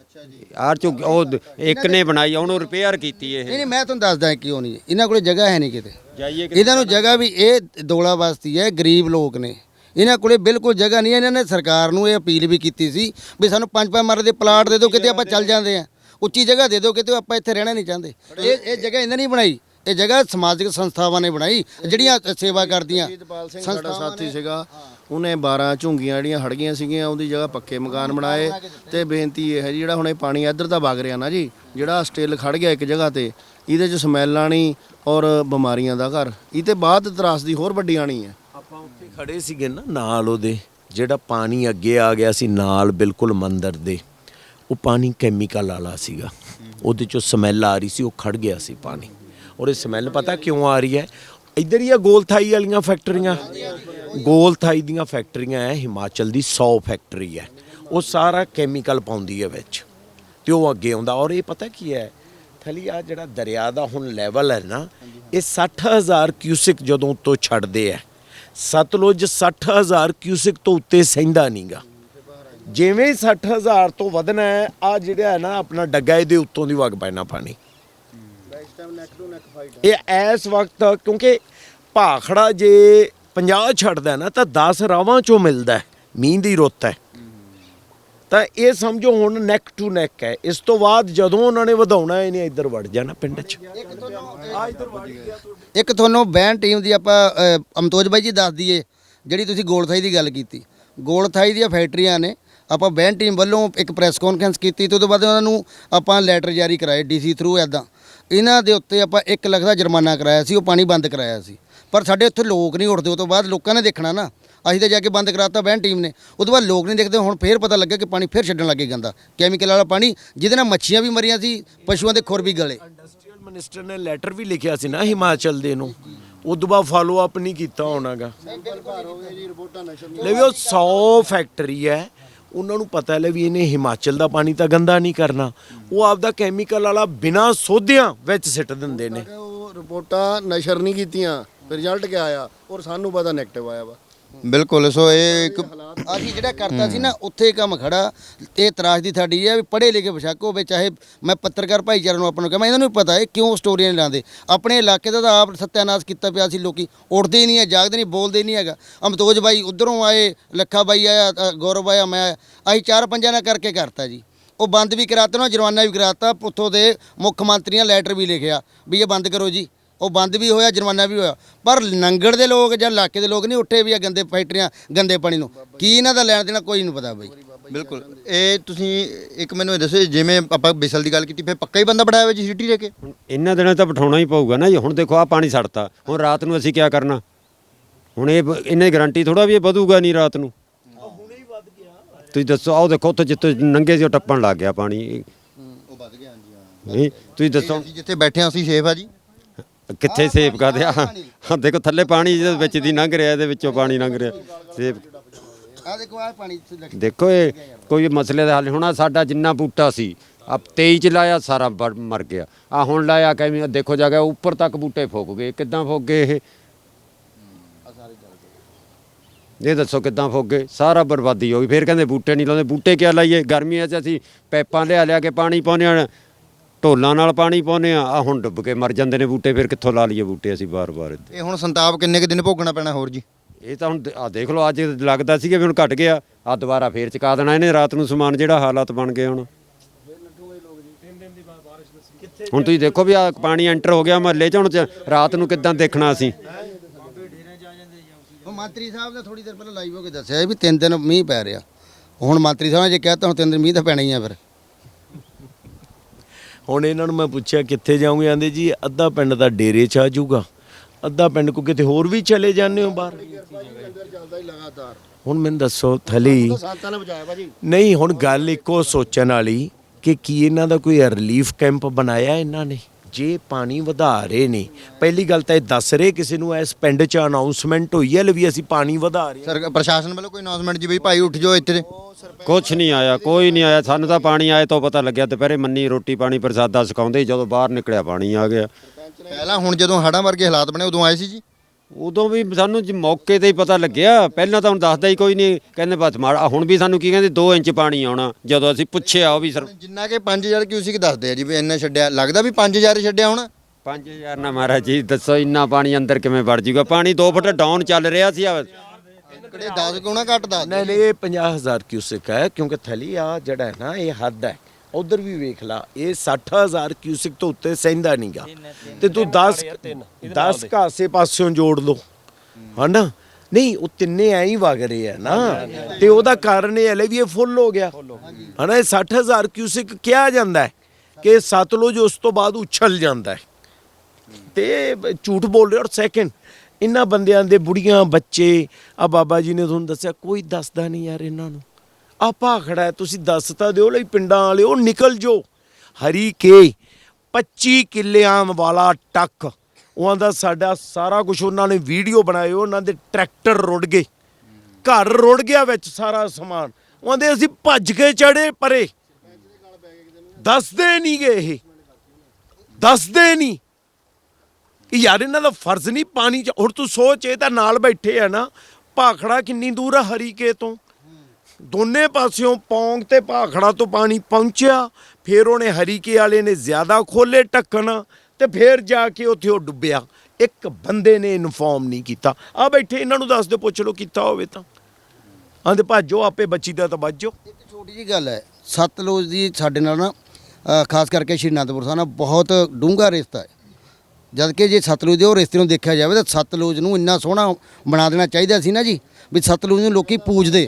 ਅੱਛਾ ਜੀ। ਆਰ ਚੋਂ ਉਹ ਦ- ਇੱਕ ਨੇ ਬਣਾਈ ਆ, ਉਹਨੂੰ ਰਿਪੇਅਰ ਕੀਤੀ ਇਹ। ਨਹੀਂ ਨਹੀਂ ਮੈਂ ਤੁਹਾਨੂੰ ਦੱਸਦਾ ਕਿਉਂ ਨਹੀਂ। ਇਹਨਾਂ ਕੋਲੇ ਜਗ੍ਹਾ ਹੈ ਨਹੀਂ ਕਿਤੇ। ਜਾਈਏ ਇਹਨਾਂ ਨੂੰ ਜਗ੍ਹਾ ਵੀ ਇਹ ਦੋਲਾ ਬਸਤੀ ਹੈ ਗਰੀਬ ਲੋਕ ਨੇ। ਇਹਨਾਂ ਕੋਲੇ ਬਿਲਕੁਲ ਜਗ੍ਹਾ ਨਹੀਂ ਹੈ। ਇਹਨਾਂ ਨੇ ਸਰਕਾਰ ਨੂੰ ਇਹ ਅਪੀਲ ਵੀ ਕੀਤੀ ਸੀ ਵੀ ਸਾਨੂੰ ਪੰਜ ਪੰਜ ਮਰਲੇ ਦੇ ਪਲਾਟ ਦੇ ਦਿਓ ਕਿਤੇ ਆਪਾਂ ਚੱਲ ਜਾਂਦੇ ਆ। ਉੱਚੀ ਜਗ੍ਹਾ ਦੇ ਦਿਓ ਕਿਤੇ ਆਪਾਂ ਇੱਥੇ ਰਹਿਣਾ ਨਹੀਂ ਚਾਹੁੰਦੇ। ਇਹ ਇਹ ਜਗ੍ਹਾ ਇਹਨਾਂ ਨਹੀਂ ਬਣਾਈ। ਇਹ ਜਗ੍ਹਾ ਸਮਾਜਿਕ ਸੰਸਥਾਵਾਂ ਨੇ ਬਣਾਈ। ਜਿਹੜੀਆਂ ਸੇਵਾ ਕਰਦੀਆਂ ਜੀਤਪਾਲ ਸਿੰਘ ਸਾਡਾ ਸਾਥੀ ਸੀਗਾ। ਉਹਨੇ 12 ਝੁੰਗੀਆਂ ਜਿਹੜੀਆਂ ਹੜ ਗਈਆਂ ਸੀਗੀਆਂ ਉਹਦੀ ਜਗ੍ਹਾ ਪੱਕੇ ਮਕਾਨ ਬਣਾਏ। ਤੇ ਬੇਨਤੀ ਇਹ ਹੈ ਜੀ ਜਿਹੜਾ ਹੁਣ ਇਹ ਪਾਣੀ ਇੱਧਰ ਦਾ ਵਗ ਰਿਹਾ ਨਾ ਜੀ ਜਿਹੜਾ ਸਟਿਲ ਖੜ ਗਿਆ ਇੱਕ ਜਗ੍ਹਾ ਤੇ ਇਹਦੇ 'ਚ ਸਮੈਲ ਆਣੀ ਔਰ ਬਿਮਾਰੀਆਂ ਦਾ ਘਰ। ਇਹ ਤੇ ਬਾਅਦ ਤਰਾਸਦੀ ਹੋਰ ਵੱਡੀ ਆਣੀ ਹੈ। ਆਪਾਂ ਉੱਥੇ ਖੜੇ ਸੀਗੇ ਨਾ ਨਾਲ ਉਹਦੇ ਜਿਹੜਾ ਪਾਣੀ ਅੱਗੇ ਆ ਗਿਆ ਸੀ ਨਾਲ ਬਿਲਕੁਲ ਮੰਦਰ ਦੇ। ਉਹ ਪਾਣੀ ਕੈਮੀਕਲ ਵਾਲਾ ਸੀਗਾ। ਉਹਦੇ ਚੋਂ ਸਮੈਲ ਆ ਰਹੀ ਸੀ, ਉਹ ਖੜ ਗਿਆ ਸੀ ਪਾਣੀ। ਔਰ ਇਹ ਸਮੈਲ ਪਤਾ ਕਿਉਂ ਆ ਰਹੀ ਹੈ? ਇੱਧਰ ਹੀ ਆ ਗੋਲਥਾਈ ਵਾਲੀਆਂ ਫੈਕਟਰੀਆਂ। ਗੋਲਥਾਈ ਦੀਆਂ ਫੈਕਟਰੀਆਂ ਹੈ ਹਿਮਾਚਲ ਦੀ 100 ਫੈਕਟਰੀ ਹੈ ਉਹ ਸਾਰਾ ਕੈਮੀਕਲ ਪਾਉਂਦੀ ਹੈ ਵਿੱਚ। ਤੇ ਉਹ ਅੱਗੇ ਆਉਂਦਾ। ਔਰ ਇਹ ਪਤਾ ਕੀ ਹੈ ਥਲੀ ਆ ਜਿਹੜਾ ਦਰਿਆ ਦਾ ਹੁਣ ਲੈਵਲ ਹੈ ਨਾ, ਇਹ 60000 ਕਿਊਸਿਕ ਜਦੋਂ ਤੋਂ ਛੱਡਦੇ ਆ ਸਤਲੁਜ 60000 ਕਿਊਸਿਕ ਤੋਂ ਉੱਤੇ ਸਹਿੰਦਾ ਨਹੀਂਗਾ ਜਿਵੇਂ ਹੀ 60000 ਤੋਂ ਵਧਣਾ ਹੈ ਆ ਜਿਹੜਾ ਹੈ ਨਾ ਆਪਣਾ ਡੱਗਾ ਇਹਦੇ ਉੱਤੋਂ ਦੀ ਵਗ ਪੈਣਾ ਪਾਣੀ। ਇਹ ਇਸ ਵਕਤ ਕਿਉਂਕਿ ਭਾਖੜਾ ਜੇ 50 ਛੱਡਦਾ ਨਾ ਤਾਂ 10 ਰਾਵਾਂ ਚੋਂ ਮਿਲਦਾ ਹੈ। ਮੀਂਹ ਦੀ ਰੁੱਤ ਹੈ। ਤਾਂ ਇਹ ਸਮਝੋ ਹੁਣ ਨੈਕ ਟੂ ਨੈਕ ਹੈ। ਇਸ ਤੋਂ ਬਾਅਦ ਜਦੋਂ ਉਹਨਾਂ ਨੇ ਵਧਾਉਣਾ ਇਹਨੇ ਇੱਧਰ ਵੜ ਜਾਣਾ ਪਿੰਡ 'ਚ। ਇੱਕ ਤੁਹਾਨੂੰ ਬੈਨ ਟੀਮ ਦੀ ਆਪਾਂ ਅਮਤੋਜ ਬਾਈ ਜੀ ਦੱਸ ਦਈਏ ਜਿਹੜੀ ਤੁਸੀਂ ਗੋਲਥਾਈ ਦੀ ਗੱਲ ਕੀਤੀ। ਗੋਲਥਾਈ ਦੀਆਂ ਫੈਕਟਰੀਆਂ ਨੇ ਆਪਾਂ ਬੈਨ ਟੀਮ ਵੱਲੋਂ ਇੱਕ ਪ੍ਰੈਸ ਕਾਨਫਰੰਸ ਕੀਤੀ ਤੇ ਉਹਦੇ ਬਾਅਦ ਉਹਨਾਂ ਨੂੰ ਆਪਾਂ ਲੈਟਰ ਜਾਰੀ ਕਰਾਏ ਡੀਸੀ ਥਰੂ ਐਦਾਂ ਇਹਨਾਂ ਦੇ ਉੱਤੇ ਆਪਾਂ 1 ਲੱਖ ਦਾ ਜੁਰਮਾਨਾ ਕਰਾਇਆ ਸੀ ਉਹ ਪਾਣੀ ਬੰਦ ਕਰਾਇਆ ਸੀ। ਪਰ ਸਾਡੇ ਉੱਥੇ ਲੋਕ ਨਹੀਂ ਉੱਠਦੇ ਉਹ ਤੋਂ ਬਾਅਦ ਲੋਕਾਂ ਨੇ ਦੇਖਣਾ ਨਾ। ਅਸੀਂ ਤਾਂ ਜਾ ਕੇ ਬੰਦ ਕਰਾਤਾ ਬੈਨ ਟੀਮ ਨੇ। ਉਹ ਤੋਂ ਬਾਅਦ ਲੋਕ ਨਹੀਂ ਦੇਖਦੇ ਹੁਣ ਫੇਰ ਪਤਾ ਲੱਗਿਆ ਕਿ ਪਾਣੀ ਫੇਰ ਛੱਡਣ ਲੱਗੇ ਗੰਦਾ। ਕੈਮੀਕਲ ਵਾਲਾ ਪਾਣੀ ਜਿਹਦੇ ਨਾਲ ਮੱਛੀਆਂ ਵੀ ਮਰੀਆਂ ਸੀ ਪਸ਼ੂਆਂ ਦੇ ਖੁਰ ਵੀ ਗਲੇ। ਇੰਡਸਟਰੀਅਲ ਮਿਨਿਸਟਰ ਨੇ ਲੈਟਰ ਵੀ ਲਿਖਿਆ ਸੀ ਨਾ ਹਿਮਾਚਲ ਦੇ ਨੂੰ। ਉਦੋਂ ਬਾਅਦ ਫਾਲੋ ਅਪ ਨਹੀਂ ਕੀਤਾ ਹੋਣਾਗਾ। ਲੈ ਵੀ ਉਹ 100 ਫੈਕਟਰੀ ਹੈ। ਉਹਨਾਂ ਨੂੰ ਪਤਾ ਲੈ ਵੀ ਇਹਨੇ ਹਿਮਾਚਲ ਦਾ ਪਾਣੀ ਤਾਂ ਗੰਦਾ ਨਹੀਂ ਕਰਨਾ। ਉਹ ਆਪਦਾ ਕੈਮੀਕਲ ਵਾਲਾ ਬਿਨਾ ਸੋਧਿਆਂ ਵਿੱਚ ਸਿੱਟ ਦਿੰਦੇ ਨੇ। ਉਹ ਰਿਪੋਰਟਾਂ ਨਸ਼ਰ ਨਹੀਂ ਕੀਤੀਆਂ ਰਿਜ਼ਲਟ ਕਿਆ ਆਇਆ? ਔਰ ਸਾਨੂੰ ਪਤਾ 네ਗੇਟਿਵ ਆਇਆ ਵਾ। ਬਿਲਕੁਲ ਸੋ ਇਹ ਇੱਕ ਅਸੀਂ ਜਿਹੜਾ ਕਰਤਾ ਸੀ ਨਾ ਉੱਥੇ ਕੰਮ ਖੜਾ। ਤੇ ਤਰਾਸ਼ ਦੀ ਸਾਡੀ ਇਹ ਹੈ ਵੀ ਪੜ੍ਹੇ ਲਿਖੇ ਬਸ਼ੱਕ ਹੋਵੇ ਚਾਹੇ ਮੈਂ ਪੱਤਰਕਾਰ ਭਾਈਚਾਰੇ ਨੂੰ ਆਪਾਂ ਨੂੰ ਕਹਾਂ ਇਹਨਾਂ ਨੂੰ ਵੀ ਪਤਾ ਹੈ ਕਿਉਂ ਸਟੋਰੀਆਂ ਨਹੀਂ ਲਾਉਂਦੇ। ਆਪਣੇ ਇਲਾਕੇ ਦਾ ਤਾਂ ਆਪ ਸੱਤਿਆਨਾਸ਼ ਕੀਤਾ ਪਿਆ ਸੀ ਲੋਕੀ ਉੱਠਦੇ ਹੀ ਨਹੀਂ ਹੈ ਜਾਗਦੇ ਨਹੀਂ ਬੋਲਦੇ ਨਹੀਂ ਹੈਗਾ। ਅਮਤੋਜ ਬਾਈ ਉਧਰੋਂ ਆਏ ਲੱਖਾ ਬਾਈ ਆਇਆ ਅ, ਗੌਰਵ ਆਇਆ ਮੈਂ ਆਇਆ। ਅਸੀਂ ਚਾਰ ਪੰਜਾਂ ਨਾਲ ਕਰਕੇ ਕਰਤਾ ਜੀ। ਉਹ ਬੰਦ ਵੀ ਕਰਾਤਾ ਨਾ ਜੁਰਮਾਨਾ ਵੀ ਕਰਾਤਾ ਉੱਥੋਂ ਦੇ ਮੁੱਖ ਮੰਤਰੀਆਂ ਲੈਟਰ ਵੀ ਲਿਖਿਆ ਵੀ ਇਹ ਬੰਦ ਕਰੋ ਜੀ। ਉਹ ਬੰਦ ਵੀ ਹੋਇਆ ਜੁਰਮਾਨਾ ਵੀ ਹੋਇਆ। ਪਰ ਨੰਗੜ ਦੇ ਲੋਕ ਜਾਂ ਇਲਾਕੇ ਦੇ ਲੋਕ ਨਹੀਂ ਉੱਠੇ ਵੀ ਆ ਗੰਦੇ ਫੈਕਟਰੀਆਂ ਗੰਦੇ ਪਾਣੀ ਨੂੰ। ਕੀ ਇਹਨਾਂ ਦਾ ਲੈਣ ਦੇਣਾ ਕੋਈ ਨਹੀਂ ਪਤਾ ਬਈ। ਬਿਲਕੁਲ। ਇਹ ਤੁਸੀਂ ਇੱਕ ਮੈਨੂੰ ਇਹ ਦੱਸੋ ਜਿਵੇਂ ਆਪਾਂ ਬਿਸਲ ਦੀ ਗੱਲ ਕੀਤੀ ਫਿਰ ਪੱਕਾ ਹੀ ਬੰਦਾ ਬਣਾਇਆ ਹੋਇਆ ਜੀ ਸਿਟੀ ਦੇ ਕੇ? ਇਹਨਾਂ ਦਿਨਾਂ ਤਾਂ ਬਿਠਾਉਣਾ ਹੀ ਪਊਗਾ ਨਾ ਜੀ। ਹੁਣ ਦੇਖੋ ਆ ਪਾਣੀ ਛੱਡਤਾ ਹੁਣ ਰਾਤ ਨੂੰ ਅਸੀਂ ਕੀ ਕਰਨਾ? ਹੁਣ ਇਹ ਇਹਨੇ ਗਾਰੰਟੀ ਥੋੜਾ ਵੀ ਇਹ ਵਧੂਗਾ ਨਹੀਂ ਰਾਤ ਨੂੰ? ਤੁਸੀਂ ਦੱਸੋ ਆਓ ਦੇਖੋ ਉੱਥੇ ਜਿੱਥੇ ਨੰਗੇ ਜਿਹਾ ਟੱਪਣ ਲੱਗ ਗਿਆ ਪਾਣੀ। ਉਹ ਵੱਧ ਗਿਆ ਹਾਂਜੀ ਨਹੀਂ ਤੁਸੀਂ ਦੱਸੋ। ਜਿੱਥੇ ਬੈਠੇ ਹਾਂ ਅਸੀਂ ਸੇਫ ਆ ਜੀ। ਕਿੱਥੇ ਸੇਫ ਕਰਦੇ ਆ? ਹਾਂ ਦੇਖੋ ਥੱਲੇ ਪਾਣੀ ਜਿਹਦੇ ਵਿੱਚ ਦੀ ਲੰਘ ਰਿਹਾ ਇਹਦੇ ਵਿੱਚੋਂ ਪਾਣੀ ਲੰਘ ਰਿਹਾ ਸੇਫ ਆ ਦੇਖੋ ਆ ਪਾਣੀ ਦੇਖੋ ਇਹ ਕੋਈ ਮਸਲੇ ਦਾ ਹੱਲ ਹੋਣਾ ਸਾਡਾ ਜਿੰਨਾ ਬੂਟਾ ਸੀ ਆ 23 ਚ ਲਾਇਆ ਸਾਰਾ ਮਰ ਗਿਆ। ਆ ਹੁਣ ਲਾਇਆ ਕਿਵੇਂ? ਦੇਖੋ ਜਾ ਕੇ ਉੱਪਰ ਤੱਕ ਬੂਟੇ ਫੁੱਕ ਗਏ। ਕਿੱਦਾਂ ਫੁੱਕ ਗਏ ਇਹ? ਇਹ ਦੱਸੋ ਕਿੱਦਾਂ ਫੁੱਕ ਗਏ? ਸਾਰਾ ਬਰਬਾਦੀ ਹੋ ਗਈ। ਫਿਰ ਕਹਿੰਦੇ ਬੂਟੇ ਨਹੀਂ ਲਾਉਂਦੇ। ਬੂਟੇ ਕਿਆ ਲਾਈਏ? ਗਰਮੀਆਂ 'ਚ ਅਸੀਂ ਪੈਪਾਂ ਲਿਆ ਲਿਆ ਕੇ ਪਾਣੀ ਪਾਉਂਦੇ ਆ ਢੋਲਾਂ ਨਾਲ ਪਾਣੀ ਪਾਉਂਦੇ ਆ ਆ ਹੁਣ ਡੁੱਬ ਕੇ ਮਰ ਜਾਂਦੇ ਨੇ ਬੂਟੇ ਫਿਰ ਕਿੱਥੋਂ ਲਾ ਲਈਏ ਬੂਟੇ ਅਸੀਂ ਬਾਰ-ਬਾਰ ਇੱਥੇ ਇਹ ਹੁਣ ਸੰਤਾਪ ਕਿੰਨੇ ਕੁ ਦਿਨ ਭੋਗਣਾ ਪੈਣਾ ਹੋਰ ਜੀ? ਇਹ ਤਾਂ ਹੁਣ ਆ ਦੇਖ ਲਓ ਅੱਜ ਲੱਗਦਾ ਸੀ ਕਿ ਵੀ ਹੁਣ ਘਟ ਗਿਆ ਆ ਦੁਬਾਰਾ ਫੇਰ ਚਕਾ ਦੇਣਾ ਇਹਨੇ ਰਾਤ ਨੂੰ ਸਮਾਨ ਜਿਹੜਾ ਹਾਲਾਤ ਬਣ ਗਏ ਹੁਣ। ਹੁਣ ਤੁਸੀਂ ਦੇਖੋ ਵੀ ਆ ਪਾਣੀ ਐਂਟਰ ਹੋ ਗਿਆ ਮਹੱਲੇ 'ਚ ਹੁਣ ਚ- ਰਾਤ ਨੂੰ ਕਿੱਦਾਂ ਦੇਖਣਾ ਅਸੀਂ? ਉਹ ਮੰਤਰੀ ਸਾਹਿਬ ਨੇ ਥੋੜੀ ਦੇਰ ਪਹਿਲਾਂ ਲਾਈਵ ਹੋ ਕੇ ਦੱਸਿਆ ਵੀ ਤਿੰਨ ਦਿਨ ਮੀਂਹ ਪੈ ਰਿਹਾ। ਹੁਣ ਮੰਤਰੀ ਸਾਹਿਬ ਨੇ ਜੇ ਕਹਿਤਾ ਹੁਣ ਤਿੰਨ ਦਿਨ ਮੀਂਹ ਤਾਂ ਪੈਣਾ ਹੀ ਆ ਫਿਰ। ਹੁਣ ਇਹਨਾਂ ਨੂੰ ਮੈਂ ਪੁੱਛਿਆ, ਕਿੱਥੇ ਜਾਓਗੇ ਆਂਦੇ ਜੀ, ਅੱਧਾ ਪਿੰਡ ਦਾ ਡੇਰੇ ਚ ਆ ਜਾਊਗਾ। ਅੱਧਾ ਪਿੰਡ ਕੋ ਕਿਤੇ ਹੋਰ ਵੀ ਚਲੇ ਜਾਂਦੇ ਹੋ ਬਾਹਰ? ਹੁਣ ਮੈਨੂੰ ਦੱਸੋ, ਥਲੀ ਨਹੀਂ, ਹੁਣ ਗੱਲ ਇੱਕੋ ਸੋਚਣ ਵਾਲੀ ਕਿ ਕੀ ਇਹਨਾਂ ਦਾ ਕੋਈ ਰਿਲੀਫ ਕੈਂਪ ਬਣਾਇਆ ਇਹਨਾਂ ਨੇ? ਜੇ ਪਾਣੀ ਵਧਾ ਰਹੇ ਨੇ। ਪਹਿਲੀ ਗੱਲ ਤਾਂ ਇਹ ਦੱਸ ਰਹੇ ਕਿਸੇ ਨੂੰ ਇਸ ਪਿੰਡ 'ਚ ਅਨਾਉਂਸਮੈਂਟ ਹੋਈ ਹੈ ਲੈ ਵੀ ਅਸੀਂ ਪਾਣੀ ਵਧਾ ਰਹੇ ਹਾਂ। ਸਰ ਪ੍ਰਸ਼ਾਸਨ ਵੱਲੋਂ ਕੋਈ ਅਨਾਉਂਸਮੈਂਟ ਜੀ ਵੀ ਭਾਈ ਉੱਠ ਜਾਓ ਇੱਥੇ ਕੁਛ ਨਹੀਂ ਆਇਆ ਕੋਈ ਨਹੀਂ ਆਇਆ। ਸਾਨੂੰ ਤਾਂ ਪਾਣੀ ਆਏ ਤੋਂ ਪਤਾ ਲੱਗਿਆ ਦੁਪਹਿਰੇ ਮੰਨੀ ਰੋਟੀ ਪਾਣੀ ਪ੍ਰਸਾਦਾ ਸਿਕਾਉਂਦੇ ਸੀ, ਜਦੋਂ ਬਾਹਰ ਨਿਕਲਿਆ ਪਾਣੀ ਆ ਗਿਆ। ਪਹਿਲਾਂ ਹੁਣ ਜਦੋਂ ਹੜ੍ਹਾਂ ਵਰਗੇ ਹਾਲਾਤ ਬਣੇ ਉਦੋਂ ਆਏ ਸੀ ਜੀ? ਉਦੋਂ ਵੀ ਸਾਨੂੰ ਜੀ ਮੌਕੇ ਤੇ ਹੀ ਪਤਾ ਲੱਗਿਆ। ਪਹਿਲਾਂ ਤਾਂ ਹੁਣ ਦੱਸਦਾ ਹੀ ਕੋਈ ਨਹੀਂ ਕਹਿੰਦੇ ਬਸ ਮਾੜਾ ਹੁਣ ਵੀ ਸਾਨੂੰ ਕੀ ਕਹਿੰਦੇ 2 ਇੰਚ ਪਾਣੀ ਆਉਣਾ ਜਦੋਂ ਅਸੀਂ ਪੁੱਛਿਆ ਉਹ ਵੀ ਸਰ ਜਿੰਨਾ ਕਿ 5000 ਕਿਊਸਿਕ ਦੱਸਦੇ ਆ ਜੀ ਵੀ ਇੰਨਾ ਛੱਡਿਆ ਲੱਗਦਾ ਵੀ 5000 ਹੀ ਛੱਡਿਆ ਹੁਣ? 5000 ਨਾ ਮਹਾਰਾਜ ਜੀ ਦੱਸੋ ਇੰਨਾ ਪਾਣੀ ਅੰਦਰ ਕਿਵੇਂ ਵੜ ਜਾਊਗਾ ਪਾਣੀ 2 ਫੁੱਟ ਡਾਊਨ ਚੱਲ ਰਿਹਾ ਸੀ ਆ ਕਿਹੜੇ 10 ਗੁਣਾ ਘੱਟ ਦੱਸਦੇ ਨਹੀਂ ਨਹੀਂ ਇਹ 50000 ਕਿਊਸਿਕ ਹੈ ਕਿਉਂਕਿ ਥਲੀ ਆ ਜਿਹੜਾ ਹੈ ਨਾ ਇਹ ਹੱਦ ਹੈ। ਉਧਰ ਵੀ ਵੇਖ ਲਾ ਇਹ 60000 ਕਿਊਸਿਕ ਤੋਂ ਉੱਤੇ ਸਹਿੰਦਾ ਨਹੀਂਗਾ। ਤੇ ਤੂੰ 10 10 ਕਾਸੇ ਪਾਸਿਓਂ ਜੋੜ ਲਓ। ਹਨਾ? ਨਹੀਂ ਉਹ ਤਿੰਨੇ ਐਂ ਹੀ ਵਗ ਰਹੇ ਆ ਨਾ। ਤੇ ਉਹਦਾ ਕਾਰਨ ਇਹ ਹੈ ਲੈ ਵੀ ਇਹ ਫੁੱਲ ਹੋ ਗਿਆ। ਹਨਾ ਇਹ 60000 ਕਿਊਸਿਕ ਕਿਹਾ ਜਾਂਦਾ ਹੈ ਕਿ ਸਤਲੁਜ ਉਸ ਤੋਂ ਬਾਅਦ ਉਛਲ ਜਾਂਦਾ ਹੈ। ਤੇ ਝੂਠ ਬੋਲ ਰਹੇ ਔਰ ਸੈਕਿੰਡ ਇਹਨਾਂ ਬੰਦਿਆਂ ਦੇ ਬੁੜੀਆਂ ਬੱਚੇ ਆ ਬਾਬਾ ਜੀ ਨੇ ਤੁਹਾਨੂੰ ਦੱਸਿਆ ਕੋਈ ਦੱਸਦਾ ਨਹੀਂ ਯਾਰ ਇਹਨਾਂ ਨੂੰ। ਆ ਭਾਖੜਾ ਹੈ, ਤੁਸੀਂ ਦੱਸ ਤਾਂ ਦਿਓ ਲਈ ਪਿੰਡਾਂ ਵਾਲੇ ਉਹ ਨਿਕਲ ਜੋ। ਹਰੀ ਕੇ 25 ਕਿੱਲਿਆਂ ਵਾਲਾ ਟੱਕ। ਉਹਨਾਂ ਦਾ ਸਾਡਾ ਸਾਰਾ ਕੁਝ ਉਹਨਾਂ ਨੇ ਵੀਡੀਓ ਬਣਾਏ ਉਹਨਾਂ ਦੇ ਟਰੈਕਟਰ ਰੁੜ ਗਏ। ਘਰ ਰੁੜ ਗਿਆ ਵਿੱਚ ਸਾਰਾ ਸਮਾਨ। ਉਹਦੇ ਅਸੀਂ ਭੱਜ ਕੇ ਚੜੇ ਪਰੇ। ਦੱਸਦੇ ਨਹੀਂ ਗਏ ਇਹ। ਦੱਸਦੇ ਨਹੀਂ ਕਿ ਯਾਰ ਇਹਨਾਂ ਦਾ ਫਰਜ਼ ਨਹੀਂ ਪਾਣੀ ਚ ਹੁਣ ਤੂੰ ਸੋਚ ਇਹ ਤਾਂ ਨਾਲ ਬੈਠੇ ਆ ਨਾ। ਭਾਖੜਾ ਕਿੰਨੀ ਦੂਰ ਆ ਹਰੀਕੇ ਤੋਂ? ਦੋਨੇ ਪਾਸਿਓਂ ਪੌਂਗ ਤੇ ਭਾਖੜਾ ਤੋਂ ਪਾਣੀ ਪਹੁੰਚਿਆ ਫਿਰ ਉਹਨੇ ਹਰੀਕੇ ਵਾਲੇ ਨੇ ਜ਼ਿਆਦਾ ਖੋਲੇ ਢੱਕਣ ਤੇ ਫਿਰ ਜਾ ਕੇ ਉੱਥੇ ਉਹ ਡੁੱਬਿਆ। ਇੱਕ ਬੰਦੇ ਨੇ ਇਨਫੋਰਮ ਨਹੀਂ ਕੀਤਾ। ਆ ਬੈਠੇ ਇਹਨਾਂ ਨੂੰ ਦੱਸ ਦਿਓ ਪੁੱਛ ਲਓ ਕੀਤਾ ਹੋਵੇ ਤਾਂ। ਆਂਦੇ ਭਾਜੋ ਆਪੇ ਬੱਚੀ ਦਾ ਤਾਂ ਬਾਜੋ ਇੱਕ ਛੋਟੀ ਜੀ ਗੱਲ ਹੈ ਸਤਲੁਜ ਦੀ ਸਾਡੇ ਨਾਲ ਨਾ ਅ, ਖਾਸ ਕਰਕੇ ਸ਼੍ਰੀ ਅਨੰਦਪੁਰ ਸਾਹਿਬ ਨਾਲ ਬਹੁਤ ਡੂੰਘਾ ਰਿਸ਼ਤਾ ਹੈ। ਜਦ ਕਿ ਜੇ ਸਤਲੁਜ ਦੇ ਉਹ ਰਿਸ਼ਤੇ ਨੂੰ ਦੇਖਿਆ ਜਾਵੇ ਤਾਂ ਸਤਲੁਜ ਨੂੰ ਇੰਨਾ ਸੋਹਣਾ ਬਣਾ ਦੇਣਾ ਚਾਹੀਦਾ ਸੀ ਨਾ ਜੀ ਵੀ ਸਤਲੁਜ ਨੂੰ ਲੋਕੀ ਪੂਜਦੇ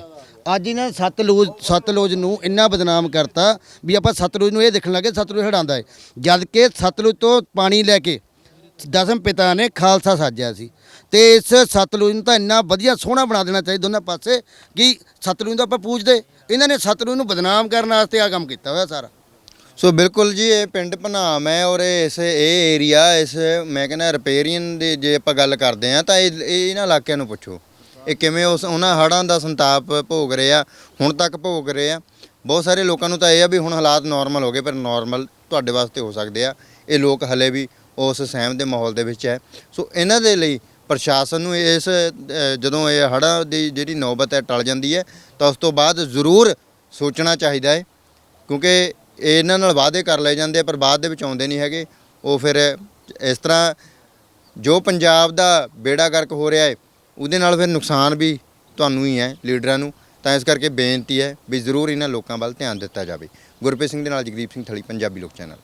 ਅੱਜ ਇਹਨਾਂ ਨੇ ਸਤਲੁਜ ਸਤਲੁਜ ਨੂੰ ਇੰਨਾ ਬਦਨਾਮ ਕਰਤਾ ਵੀ ਆਪਾਂ ਸਤਲੁਜ ਨੂੰ ਇਹ ਦੇਖਣ ਲੱਗੇ ਸਤਲੁਜ ਹਟਾਉਂਦਾ ਹੈ। ਜਦ ਕਿ ਸਤਲੁਜ ਤੋਂ ਪਾਣੀ ਲੈ ਕੇ ਦਸਮ ਪਿਤਾ ਨੇ ਖਾਲਸਾ ਸਾਜਿਆ ਸੀ। ਤੇ ਇਸ ਸਤਲੁਜ ਨੂੰ ਤਾਂ ਇੰਨਾ ਵਧੀਆ ਸੋਹਣਾ ਬਣਾ ਦੇਣਾ ਚਾਹੀਦਾ ਦੋਨਾਂ ਪਾਸੇ ਕਿ ਸਤਲੁਜ ਦਾ ਆਪਾਂ ਪੂਜਦੇ। ਇਹਨਾਂ ਨੇ ਸਤਲੁਜ ਨੂੰ ਬਦਨਾਮ ਕਰਨ ਵਾਸਤੇ ਆ ਕੰਮ ਕੀਤਾ ਹੋਇਆ ਸਾਰਾ। ਸੋ ਬਿਲਕੁਲ ਜੀ, ਇਹ ਪਿੰਡ ਭਨਾਮ ਹੈ ਔਰ ਇਹ ਇਸ, ਇਹ ਏਰੀਆ ਇਸ ਮੈਂ ਕਹਿੰਦਾ ਰਿਪੇਰੀਅਨ ਦੀ ਜੇ ਆਪਾਂ ਗੱਲ ਕਰਦੇ ਆ ਤਾਂ ਇਹ ਇਹ ਇਹਨਾਂ ਇਲਾਕਿਆਂ ਨੂੰ ਪੁੱਛੋ। ਇਹ ਕਿਵੇਂ ਉਸ ਉਹਨਾਂ ਹੜ੍ਹਾਂ ਦਾ ਸੰਤਾਪ ਭੋਗ ਰਹੇ ਆ ਹੁਣ ਤੱਕ ਭੋਗ ਰਹੇ ਆ। ਬਹੁਤ ਸਾਰੇ ਲੋਕਾਂ ਨੂੰ ਤਾਂ ਇਹ ਆ ਵੀ ਹੁਣ ਹਾਲਾਤ ਨਾਰਮਲ ਹੋ ਗਏ ਪਰ ਨਾਰਮਲ ਤੁਹਾਡੇ ਵਾਸਤੇ ਹੋ ਸਕਦੇ ਆ। ਇਹ ਲੋਕ ਹਲੇ ਵੀ ਉਸ ਸਹਿਮ ਦੇ ਮਾਹੌਲ ਦੇ ਵਿੱਚ ਹੈ। ਸੋ ਇਹਨਾਂ ਦੇ ਲਈ ਪ੍ਰਸ਼ਾਸਨ ਨੂੰ ਇਸ ਜਦੋਂ ਇਹ ਹੜ੍ਹਾਂ ਦੀ ਜਿਹੜੀ ਨੌਬਤ ਹੈ ਟਲ ਜਾਂਦੀ ਹੈ ਤਾਂ ਉਸ ਤੋਂ ਬਾਅਦ ਜ਼ਰੂਰ ਸੋਚਣਾ ਚਾਹੀਦਾ ਹੈ। ਕਿਉਂਕਿ ਇਹ ਇਹਨਾਂ ਨਾਲ ਵਾਅਦੇ ਕਰ ਲਏ ਜਾਂਦੇ ਆ, ਪਰ ਬਾਅਦ ਦੇ ਵਿੱਚ ਆਉਂਦੇ ਨਹੀਂ ਹੈਗੇ। ਉਹ ਫਿਰ ਇਸ ਤਰ੍ਹਾਂ ਜੋ ਪੰਜਾਬ ਦਾ ਬੇੜਾ ਗਰਕ ਹੋ ਰਿਹਾ ਹੈ ਉਹਦੇ ਨਾਲ ਫਿਰ ਨੁਕਸਾਨ ਵੀ ਤੁਹਾਨੂੰ ਹੀ ਹੈ ਲੀਡਰਾਂ ਨੂੰ। ਤਾਂ ਇਸ ਕਰਕੇ ਬੇਨਤੀ ਹੈ ਵੀ ਜ਼ਰੂਰ ਇਹਨਾਂ ਲੋਕਾਂ ਵੱਲ ਧਿਆਨ ਦਿੱਤਾ ਜਾਵੇ। ਗੁਰਪ੍ਰੀਤ ਸਿੰਘ ਦੇ ਨਾਲ ਜਗਦੀਪ ਸਿੰਘ ਥਲੀ, ਪੰਜਾਬੀ ਲੋਕ ਚੈਨਲ।